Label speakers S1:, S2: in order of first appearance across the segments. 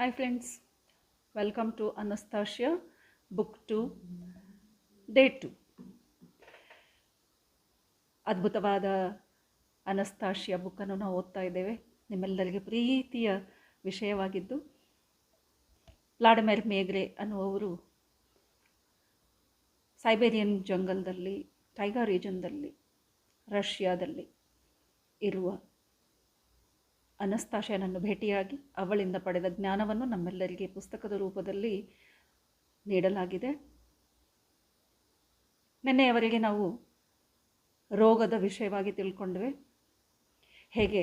S1: Hi friends welcome to Anastasia book 2 day 2. ಅದ್ಭುತವಾದ ಅನಸ್ತಾಶಿಯ ಬುಕ್ಕನ್ನು ನಾವು ಓದ್ತಾ ಇದ್ದೇವೆ ನಿಮ್ಮೆಲ್ಲರಿಗೆ ಪ್ರೀತಿಯ ವಿಷಯವಾಗಿದ್ದು ವ್ಲಾಡಮಿರ್ ಮೇಗ್ರೆ ಅನ್ನುವವರು ಸೈಬೇರಿಯನ್ ಜಂಗಲ್ದಲ್ಲಿ, ಟೈಗರ್ ರೀಜನ್ದಲ್ಲಿ, ರಷ್ಯಾದಲ್ಲಿ ಇರುವ ಅನಸ್ತಾಶನನ್ನು ಭೇಟಿಯಾಗಿ ಅವಳಿಂದ ಪಡೆದ ಜ್ಞಾನವನ್ನು ನಮ್ಮೆಲ್ಲರಿಗೆ ಪುಸ್ತಕದ ರೂಪದಲ್ಲಿ ನೀಡಲಾಗಿದೆ. ನಿನ್ನೆಯವರೆಗೆ ನಾವು ರೋಗದ ವಿಷಯವಾಗಿ ತಿಳ್ಕೊಂಡ್ವಿ. ಹೇಗೆ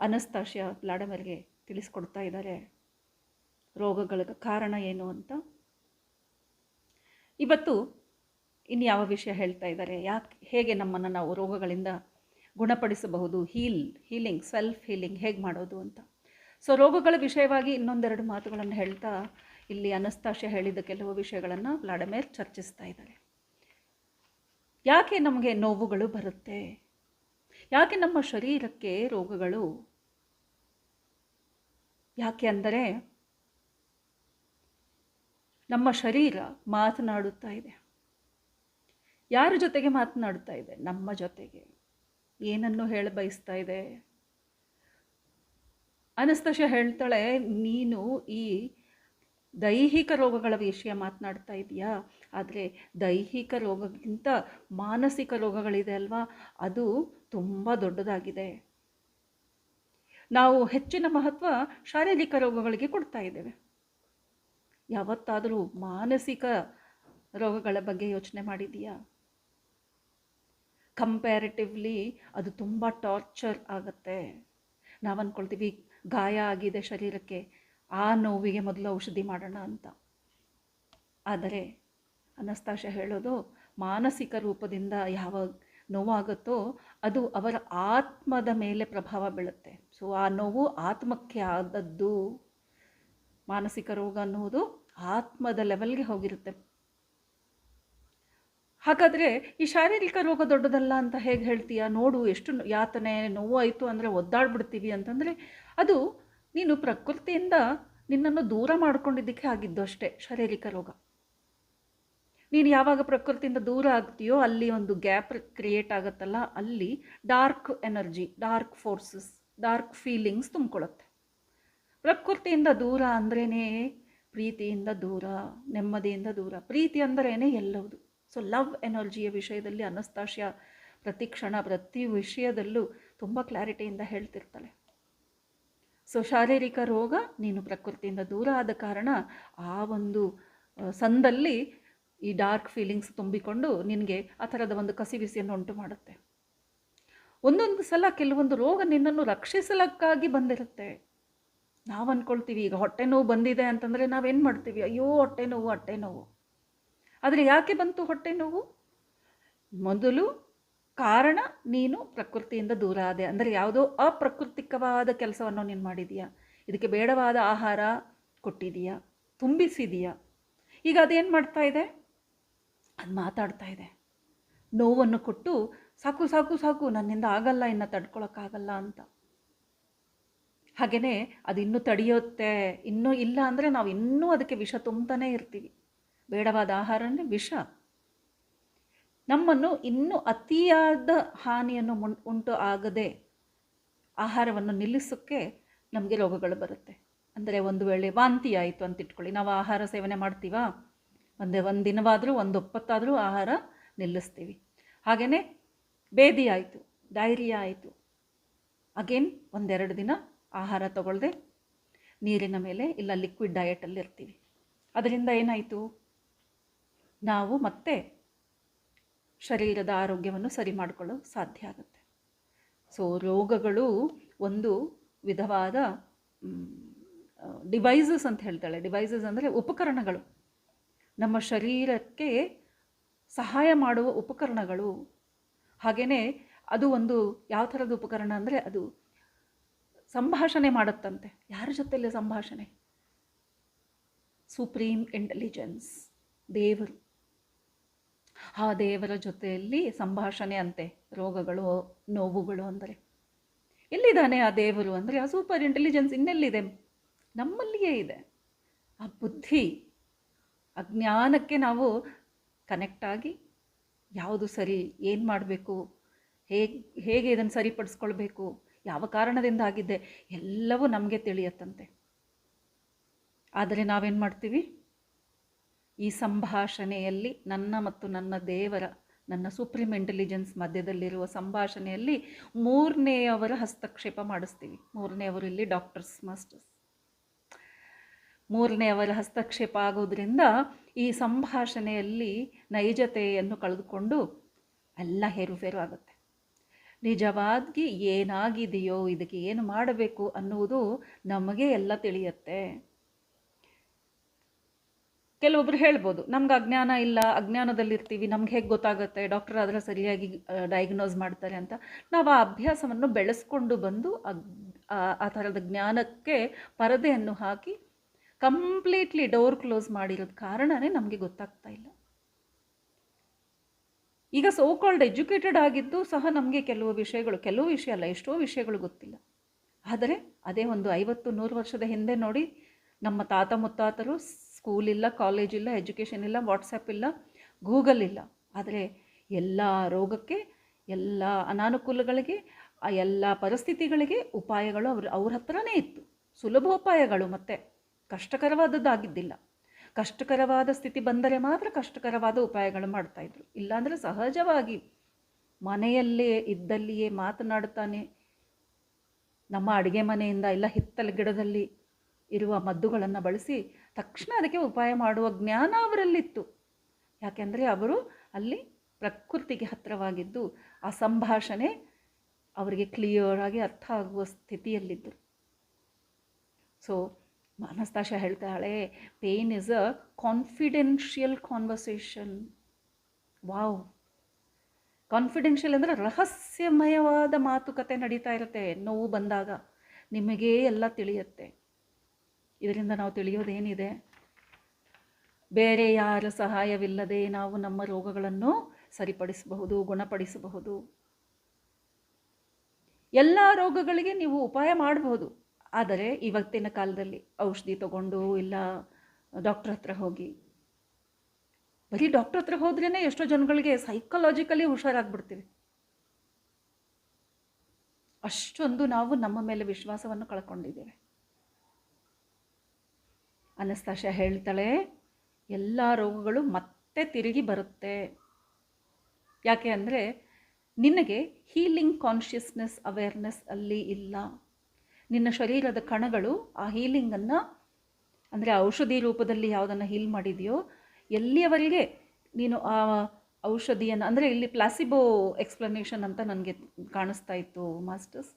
S1: ಅನಸ್ತಾಶಿಯ ವ್ಲಾಡಮರ್ಗೆ ತಿಳಿಸ್ಕೊಡ್ತಾ ಇದ್ದಾರೆ, ರೋಗಗಳ ಕಾರಣ ಏನು ಅಂತ. ಇವತ್ತು ಇನ್ಯಾವ ಯಾವ ವಿಷಯ ಹೇಳ್ತಾ ಇದ್ದಾರೆ, ಯಾಕೆ, ಹೇಗೆ ನಮ್ಮನ್ನು ನಾವು ರೋಗಗಳಿಂದ ಗುಣಪಡಿಸಬಹುದು ಹೀಲ್ ಹೀಲಿಂಗ್ ಸೆಲ್ಫ್ ಹೀಲಿಂಗ್ ಹೇಗೆ ಮಾಡೋದು ಅಂತ. ಸೊ ರೋಗಗಳ ವಿಷಯವಾಗಿ ಇನ್ನೊಂದೆರಡು ಮಾತುಗಳನ್ನು ಹೇಳ್ತಾ ಇಲ್ಲಿ ಅನಸ್ತಾಶಯ ಹೇಳಿದ ಕೆಲವು ವಿಷಯಗಳನ್ನು ವ್ಲಾಡಮೇರ್ ಚರ್ಚಿಸ್ತಾ ಇದ್ದಾರೆ. ಯಾಕೆ ನಮಗೆ ನೋವುಗಳು ಬರುತ್ತೆ? ಯಾಕೆ ನಮ್ಮ ಶರೀರಕ್ಕೆ ರೋಗಗಳು? ಯಾಕೆ ಅಂದರೆ ನಮ್ಮ ಶರೀರ ಮಾತನಾಡುತ್ತಾ ಇದೆ. ಯಾರ ಜೊತೆಗೆ ಮಾತನಾಡುತ್ತಾ ಇದೆ? ನಮ್ಮ ಜೊತೆಗೆ. ಏನನ್ನು ಹೇಳ ಬಯಸ್ತಾ ಇದೆ? ಅನಸ್ತಶ ಹೇಳ್ತಾಳೆ, ನೀನು ಈ ದೈಹಿಕ ರೋಗಗಳ ವಿಷಯ ಮಾತನಾಡ್ತಾ ಇದೆಯಾ? ಆದರೆ ದೈಹಿಕ ರೋಗಕ್ಕಿಂತ ಮಾನಸಿಕ ರೋಗಗಳಿದೆ ಅಲ್ವಾ? ಅದು ತುಂಬ ದೊಡ್ಡದಾಗಿದೆ. ನಾವು ಹೆಚ್ಚಿನ ಮಹತ್ವ ಶಾರೀರಿಕ ರೋಗಗಳಿಗೆ ಕೊಡ್ತಾ ಇದ್ದೇವೆ. ಯಾವತ್ತಾದರೂ ಮಾನಸಿಕ ರೋಗಗಳ ಬಗ್ಗೆ ಯೋಚನೆ ಮಾಡಿದೀಯಾ ಕಂಪ್ಯಾರಿಟಿವ್ಲಿ ಅದು ತುಂಬ ಟಾರ್ಚರ್ ಆಗುತ್ತೆ. ನಾವು ಅಂದ್ಕೊಳ್ತೀವಿ ಗಾಯ ಆಗಿದೆ ಶರೀರಕ್ಕೆ, ಆ ನೋವಿಗೆ ಮೊದಲು ಔಷಧಿ ಮಾಡೋಣ ಅಂತ. ಆದರೆ, ಅನಸ್ತಾಶ ಹೇಳೋದು, ಮಾನಸಿಕ ರೂಪದಿಂದ ಯಾವ ನೋವಾಗುತ್ತೋ, ಅದು ಅವರ ಆತ್ಮದ ಮೇಲೆ ಪ್ರಭಾವ ಬೀಳುತ್ತೆ. ಸೊ ಆ ನೋವು ಆತ್ಮಕ್ಕೆ ಆದದ್ದು ಮಾನಸಿಕ ರೋಗ ಅನ್ನುವುದು ಆತ್ಮದ ಲೆವೆಲ್ಗೆ ಹೋಗಿರುತ್ತೆ. ಹಾಗಾದರೆ ಈ ಶಾರೀರಿಕ ರೋಗ ದೊಡ್ಡದಲ್ಲ ಅಂತ ಹೇಗೆ ಹೇಳ್ತೀಯಾ? ನೋಡು, ಎಷ್ಟು ಯಾತನೆ ನೋವು ಆಯಿತು ಅಂದರೆ ಒದ್ದಾಡ್ಬಿಡ್ತೀವಿ ಅಂತಂದರೆ ಅದು ನೀನು ಪ್ರಕೃತಿಯಿಂದ ನಿನ್ನನ್ನು ದೂರ ಮಾಡ್ಕೊಂಡಿದ್ದಕ್ಕೆ ಆಗಿದ್ದು ಅಷ್ಟೇ, ಶಾರೀರಿಕ ರೋಗ. ನೀನು ಯಾವಾಗ ಪ್ರಕೃತಿಯಿಂದ ದೂರ ಆಗ್ತೀಯೋ ಅಲ್ಲಿ ಒಂದು ಗ್ಯಾಪ್ ಕ್ರಿಯೇಟ್ ಆಗುತ್ತಲ್ಲ, ಅಲ್ಲಿ dark energy, dark forces, dark feelings ತುಂಬಿಕೊಳ್ಳುತ್ತೆ. ಪ್ರಕೃತಿಯಿಂದ ದೂರ ಅಂದ್ರೇ ಪ್ರೀತಿಯಿಂದ ದೂರ, ನೆಮ್ಮದಿಯಿಂದ ದೂರ. ಪ್ರೀತಿ ಅಂದ್ರೇ ಎಲ್ಲವುದು. ಸೊ ಲವ್ ಎನರ್ಜಿಯ ವಿಷಯದಲ್ಲಿ ಅನಸ್ತಾಶ್ಯ ಪ್ರತಿ ಕ್ಷಣ ಪ್ರತಿ ವಿಷಯದಲ್ಲೂ ತುಂಬ ಕ್ಲಾರಿಟಿಯಿಂದ ಹೇಳ್ತಿರ್ತಾಳೆ. ಸೊ ಶಾರೀರಿಕ ರೋಗ ನೀನು ಪ್ರಕೃತಿಯಿಂದ ದೂರ ಆದ ಕಾರಣ ಆ ಒಂದು ಸಂದಲ್ಲಿ ಈ ಡಾರ್ಕ್ ಫೀಲಿಂಗ್ಸ್ ತುಂಬಿಕೊಂಡು ನಿನಗೆ ಆ ಥರದ ಒಂದು ಕಸಿವಿಸಿಯನ್ನು ಉಂಟು ಮಾಡುತ್ತೆ. ಒಂದೊಂದು ಸಲ ಕೆಲವೊಂದು ರೋಗ ನಿನ್ನನ್ನು ರಕ್ಷಿಸಲಕ್ಕಾಗಿ ಬಂದಿರುತ್ತೆ. ನಾವು ಅಂದ್ಕೊಳ್ತೀವಿ ಈಗ ಹೊಟ್ಟೆ ನೋವು ಬಂದಿದೆ ಅಂತಂದರೆ ನಾವೇನು ಮಾಡ್ತೀವಿ? ಅಯ್ಯೋ, ಹೊಟ್ಟೆ ನೋವು ಹೊಟ್ಟೆ ನೋವು. ಆದರೆ ಯಾಕೆ ಬಂತು ಹೊಟ್ಟೆ ನೋವು? ಮೊದಲು ಕಾರಣ ನೀನು ಪ್ರಕೃತಿಯಿಂದ ದೂರ ಆದೆ. ಅಂದರೆ ಯಾವುದೋ ಅಪ್ರಕೃತಿಕವಾದ ಕೆಲಸವನ್ನು ನೀನು ಮಾಡಿದೀಯಾ? ಇದಕ್ಕೆ ಬೇಡವಾದ ಆಹಾರ ಕೊಟ್ಟಿದೀಯಾ? ತುಂಬಿಸಿದೀಯಾ? ಈಗ ಅದೇನು ಮಾಡ್ತಾ ಇದೆ? ಅದು ಮಾತಾಡ್ತಾ ಇದೆ. ನೋವನ್ನು ಕೊಟ್ಟು ಸಾಕು ಸಾಕು ಸಾಕು, ನನ್ನಿಂದ ಆಗಲ್ಲ, ಇನ್ನು ತಡ್ಕೊಳಕ್ಕಾಗಲ್ಲ ಅಂತ. ಹಾಗೆಯೇ ಅದು ಇನ್ನೂ ತಡೆಯುತ್ತೆ, ಇನ್ನೂ ಇಲ್ಲ ಅಂದರೆ ನಾವು ಇನ್ನೂ ಅದಕ್ಕೆ ವಿಷ ತುಂಬ್ತಾನೇ ಇರ್ತೀವಿ. ಬೇಡವಾದ ಆಹಾರನೇ ವಿಷ. ನಮ್ಮನ್ನು ಇನ್ನೂ ಅತಿಯಾದ ಹಾನಿಯನ್ನು ಮುನ್, ಉಂಟು ಆಗದೆ ಆಹಾರವನ್ನು ನಿಲ್ಲಿಸೋಕ್ಕೆ ನಮಗೆ ರೋಗಗಳು ಬರುತ್ತೆ. ಅಂದರೆ ಒಂದು ವೇಳೆ ವಾಂತಿ ಆಯಿತು ಅಂತ ಇಟ್ಕೊಳ್ಳಿ ನಾವು ಆಹಾರ ಸೇವನೆ ಮಾಡ್ತೀವಾ? ಒಂದೇ ಒಂದು ದಿನವಾದರೂ, ಒಂದು ಒಪ್ಪತ್ತಾದರೂ ಆಹಾರ ನಿಲ್ಲಿಸ್ತೀವಿ. ಹಾಗೆಯೇ ಬೇದಿ ಆಯಿತು, ಡೈರಿಯಾ ಆಯಿತು. ಅಗೇನ್ ಒಂದೆರಡು ದಿನ ಆಹಾರ ತಗೊಳ್ಳದೆ ನೀರಿನ ಮೇಲೆ ಇಲ್ಲ ಲಿಕ್ವಿಡ್ ಡಯಟಲ್ಲಿ ಇರ್ತೀವಿ ಅದರಿಂದ ಏನಾಯಿತು? ನಾವು ಮತ್ತೆ ಶರೀರದ ಆರೋಗ್ಯವನ್ನು ಸರಿ ಮಾಡಿಕೊಳ್ಳಲು ಸಾಧ್ಯ ಆಗುತ್ತೆ. ಸೊ ರೋಗಗಳು ಒಂದು ವಿಧವಾದ ಡಿವೈಸಸ್ ಅಂತ ಹೇಳ್ತಾಳೆ. ಡಿವೈಸಸ್ ಅಂದರೆ ಉಪಕರಣಗಳು. ನಮ್ಮ ಶರೀರಕ್ಕೆ ಸಹಾಯ ಮಾಡುವ ಉಪಕರಣಗಳು. ಹಾಗೆಯೇ ಅದು ಒಂದು ಯಾವ ಥರದ ಉಪಕರಣ ಅಂದರೆ ಅದು ಸಂಭಾಷಣೆ ಮಾಡುತ್ತಂತೆ. ಯಾರ ಜೊತೆಯಲ್ಲಿ ಸಂಭಾಷಣೆ? ಸುಪ್ರೀಂ ಇಂಟೆಲಿಜೆನ್ಸ್ ದೇವರು. ಆ ದೇವರ ಜೊತೆಯಲ್ಲಿ ಸಂಭಾಷಣೆ ಅಂತೆ, ರೋಗಗಳು, ನೋವುಗಳು ಅಂದರೆ. ಎಲ್ಲಿದ್ದಾನೆ ಆ ದೇವರು ಅಂದರೆ, ಆ ಸೂಪರ್ ಇಂಟೆಲಿಜೆನ್ಸ್ ಇನ್ನೆಲ್ಲಿದೆ? ನಮ್ಮಲ್ಲಿಯೇ ಇದೆ. ಆ ಬುದ್ಧಿ ಅಜ್ಞಾನಕ್ಕೆ ನಾವು ಕನೆಕ್ಟ್ ಆಗಿ ಯಾವುದು ಸರಿ, ಏನು ಮಾಡಬೇಕು, ಹೇಗೆ ಹೇಗೆ ಇದನ್ನು ಸರಿಪಡಿಸ್ಕೊಳ್ಬೇಕು, ಯಾವ ಕಾರಣದಿಂದ ಆಗಿದ್ದೆ, ಎಲ್ಲವೂ ನಮಗೆ ತಿಳಿಯತ್ತಂತೆ. ಆದರೆ ನಾವೇನು ಮಾಡ್ತೀವಿ? ಈ ಸಂಭಾಷಣೆಯಲ್ಲಿ ನನ್ನ ಮತ್ತು ನನ್ನ ದೇವರ, ನನ್ನ ಸುಪ್ರೀಂ ಇಂಟೆಲಿಜೆನ್ಸ್ ಮಧ್ಯದಲ್ಲಿರುವ ಸಂಭಾಷಣೆಯಲ್ಲಿ ಮೂರನೆಯವರ ಹಸ್ತಕ್ಷೇಪ ಮಾಡಿಸ್ತೀವಿ. ಮೂರನೆಯವರು ಇಲ್ಲಿ ಡಾಕ್ಟರ್ಸ್ ಮಾಸ್ಟರ್ಸ್ ಮೂರನೆಯವರ ಹಸ್ತಕ್ಷೇಪ ಆಗೋದ್ರಿಂದ ಈ ಸಂಭಾಷಣೆಯಲ್ಲಿ ನೈಜತೆಯನ್ನು ಕಳೆದುಕೊಂಡು ಎಲ್ಲ ಹೇರುಫೇರು ಆಗುತ್ತೆ. ನಿಜವಾಗಿ ಏನಾಗಿದೆಯೋ, ಇದಕ್ಕೆ ಏನು ಮಾಡಬೇಕು ಅನ್ನುವುದು ನಮಗೆ ಎಲ್ಲ ತಿಳಿಯುತ್ತೆ. ಕೆಲವೊಬ್ರು ಹೇಳ್ಬೋದು, ನಮ್ಗೆ ಅಜ್ಞಾನ ಇಲ್ಲ, ಅಜ್ಞಾನದಲ್ಲಿರ್ತೀವಿ, ನಮ್ಗೆ ಹೇಗೆ ಗೊತ್ತಾಗುತ್ತೆ? ಡಾಕ್ಟರ್ ಆದರೆ ಸರಿಯಾಗಿ ಡಯಾಗ್ನೋಸ್ ಮಾಡ್ತಾರೆ ಅಂತ. ನಾವು ಆ ಅಭ್ಯಾಸವನ್ನು ಬೆಳೆಸ್ಕೊಂಡು ಬಂದು ಆ ಥರದ ಜ್ಞಾನಕ್ಕೆ ಪರದೆಯನ್ನು ಹಾಕಿ ಕಂಪ್ಲೀಟ್ಲಿ ಡೋರ್ ಕ್ಲೋಸ್ ಮಾಡಿರೋದು ಕಾರಣನೇ ನಮಗೆ ಗೊತ್ತಾಗ್ತಾ ಇಲ್ಲ. ಈಗ ಸೋ ಕಾಲ್ಡ್ ಎಜುಕೇಟೆಡ್ ಆಗಿದ್ದು ಸಹ ನಮಗೆ ಕೆಲವು ವಿಷಯಗಳು, ಕೆಲವು ವಿಷಯ ಅಲ್ಲ, ಎಷ್ಟೋ ವಿಷಯಗಳು ಗೊತ್ತಿಲ್ಲ. ಆದರೆ ಅದೇ ಒಂದು ಐವತ್ತು ನೂರು ವರ್ಷದ ಹಿಂದೆ ನೋಡಿ ನಮ್ಮ ತಾತ ಮುತ್ತಾತರು ಸ್ಕೂಲ್ ಇಲ್ಲ ಕಾಲೇಜ್ ಇಲ್ಲ ಎಜುಕೇಷನ್ ಇಲ್ಲ ವಾಟ್ಸಪ್ ಇಲ್ಲ ಗೂಗಲ್ ಇಲ್ಲ. ಆದರೆ ಎಲ್ಲ ರೋಗಕ್ಕೆ, ಎಲ್ಲ ಅನಾನುಕೂಲಗಳಿಗೆ, ಆ ಎಲ್ಲ ಪರಿಸ್ಥಿತಿಗಳಿಗೆ ಉಪಾಯಗಳು ಅವ್ರ ಅವ್ರ ಹತ್ರನೇ ಇತ್ತು. ಸುಲಭೋಪಾಯಗಳು ಮತ್ತೆ. ಕಷ್ಟಕರವಾದದ್ದಾಗಿದ್ದಿಲ್ಲ. ಕಷ್ಟಕರವಾದ ಸ್ಥಿತಿ ಬಂದರೆ ಮಾತ್ರ ಕಷ್ಟಕರವಾದ ಉಪಾಯಗಳು ಮಾಡ್ತಾಯಿದ್ರು ಇಲ್ಲಾಂದರೆ ಸಹಜವಾಗಿ ಮನೆಯಲ್ಲೇ ಇದ್ದಲ್ಲಿಯೇ ಮಾತನಾಡುತ್ತಾನೆ. ನಮ್ಮ ಅಡುಗೆ ಮನೆಯಿಂದ ಇಲ್ಲ ಹಿತ್ತಲ ಗಿಡದಲ್ಲಿ ಇರುವ ಮದ್ದುಗಳನ್ನು ಬಳಸಿ ತಕ್ಷಣ ಅದಕ್ಕೆ ಉಪಾಯ ಮಾಡುವ ಜ್ಞಾನ ಅವರಲ್ಲಿತ್ತು. ಯಾಕೆಂದರೆ ಅವರು ಅಲ್ಲಿ ಪ್ರಕೃತಿಗೆ ಹತ್ತಿರವಾಗಿದ್ದು ಆ ಸಂಭಾಷಣೆ ಅವರಿಗೆ ಕ್ಲಿಯರ್ ಆಗಿ ಅರ್ಥ ಆಗುವ ಸ್ಥಿತಿಯಲ್ಲಿದ್ದರು. ಸೊ ಮಾನಸ್ತಾಶ ಹೇಳ್ತಾಳೆ pain is a confidential conversation wow confidential ಅಂದರೆ ರಹಸ್ಯಮಯವಾದ ಮಾತುಕತೆ ನಡೀತಾ ಇರುತ್ತೆ. ನೋವು ಬಂದಾಗ ನಿಮಗೇ ಎಲ್ಲ ತಿಳಿಯುತ್ತೆ. ಇದರಿಂದ ನಾವು ತಿಳಿಯೋದೇನಿದೆ? ಬೇರೆ ಯಾರ ಸಹಾಯವಿಲ್ಲದೆ ನಾವು ನಮ್ಮ ರೋಗಗಳನ್ನು ಸರಿಪಡಿಸಬಹುದು, ಗುಣಪಡಿಸಬಹುದು. ಎಲ್ಲ ರೋಗಗಳಿಗೆ ನೀವು ಉಪಾಯ ಮಾಡಬಹುದು. ಆದರೆ ಇವತ್ತಿನ ಕಾಲದಲ್ಲಿ ಔಷಧಿ ತಗೊಂಡು ಇಲ್ಲ ಡಾಕ್ಟರ್ ಹತ್ರ ಹೋಗಿ. ಬರೀ ಡಾಕ್ಟರ್ ಹತ್ರ ಹೋದ್ರೇ ಎಷ್ಟೋ ಜನಗಳಿಗೆ ಸೈಕಲಾಜಿಕಲಿ ಹುಷಾರಾಗ್ಬಿಡ್ತೀವಿ. ಅಷ್ಟೊಂದು ನಾವು ನಮ್ಮ ಮೇಲೆ ವಿಶ್ವಾಸವನ್ನು ಕಳ್ಕೊಂಡಿದ್ದೇವೆ. ಅನಸ್ತಾಶ ಹೇಳ್ತಾಳೆ, ಎಲ್ಲ ರೋಗಗಳು ಮತ್ತೆ ತಿರುಗಿ ಬರುತ್ತೆ. ಯಾಕೆ ಅಂದರೆ ನಿನಗೆ ಹೀಲಿಂಗ್ ಕಾನ್ಷಿಯಸ್ನೆಸ್ ಅವೇರ್ನೆಸ್ ಅಲ್ಲಿ ಇಲ್ಲ. ನಿನ್ನ ಶರೀರದ ಕಣಗಳು ಆ ಹೀಲಿಂಗನ್ನು ಅಂದರೆ ಔಷಧಿ ರೂಪದಲ್ಲಿ ಯಾವುದನ್ನು ಹೀಲ್ ಮಾಡಿದೆಯೋ, ಎಲ್ಲಿಯವರೆಗೆ ನೀನು ಆ ಔಷಧಿಯನ್ನು, ಅಂದರೆ ಇಲ್ಲಿ ಪ್ಲಾಸಿಬೋ ಎಕ್ಸ್ಪ್ಲನೇಷನ್ ಅಂತ ನನಗೆ ಕಾಣಿಸ್ತಾ ಇತ್ತು ಮಾಸ್ಟರ್ಸ್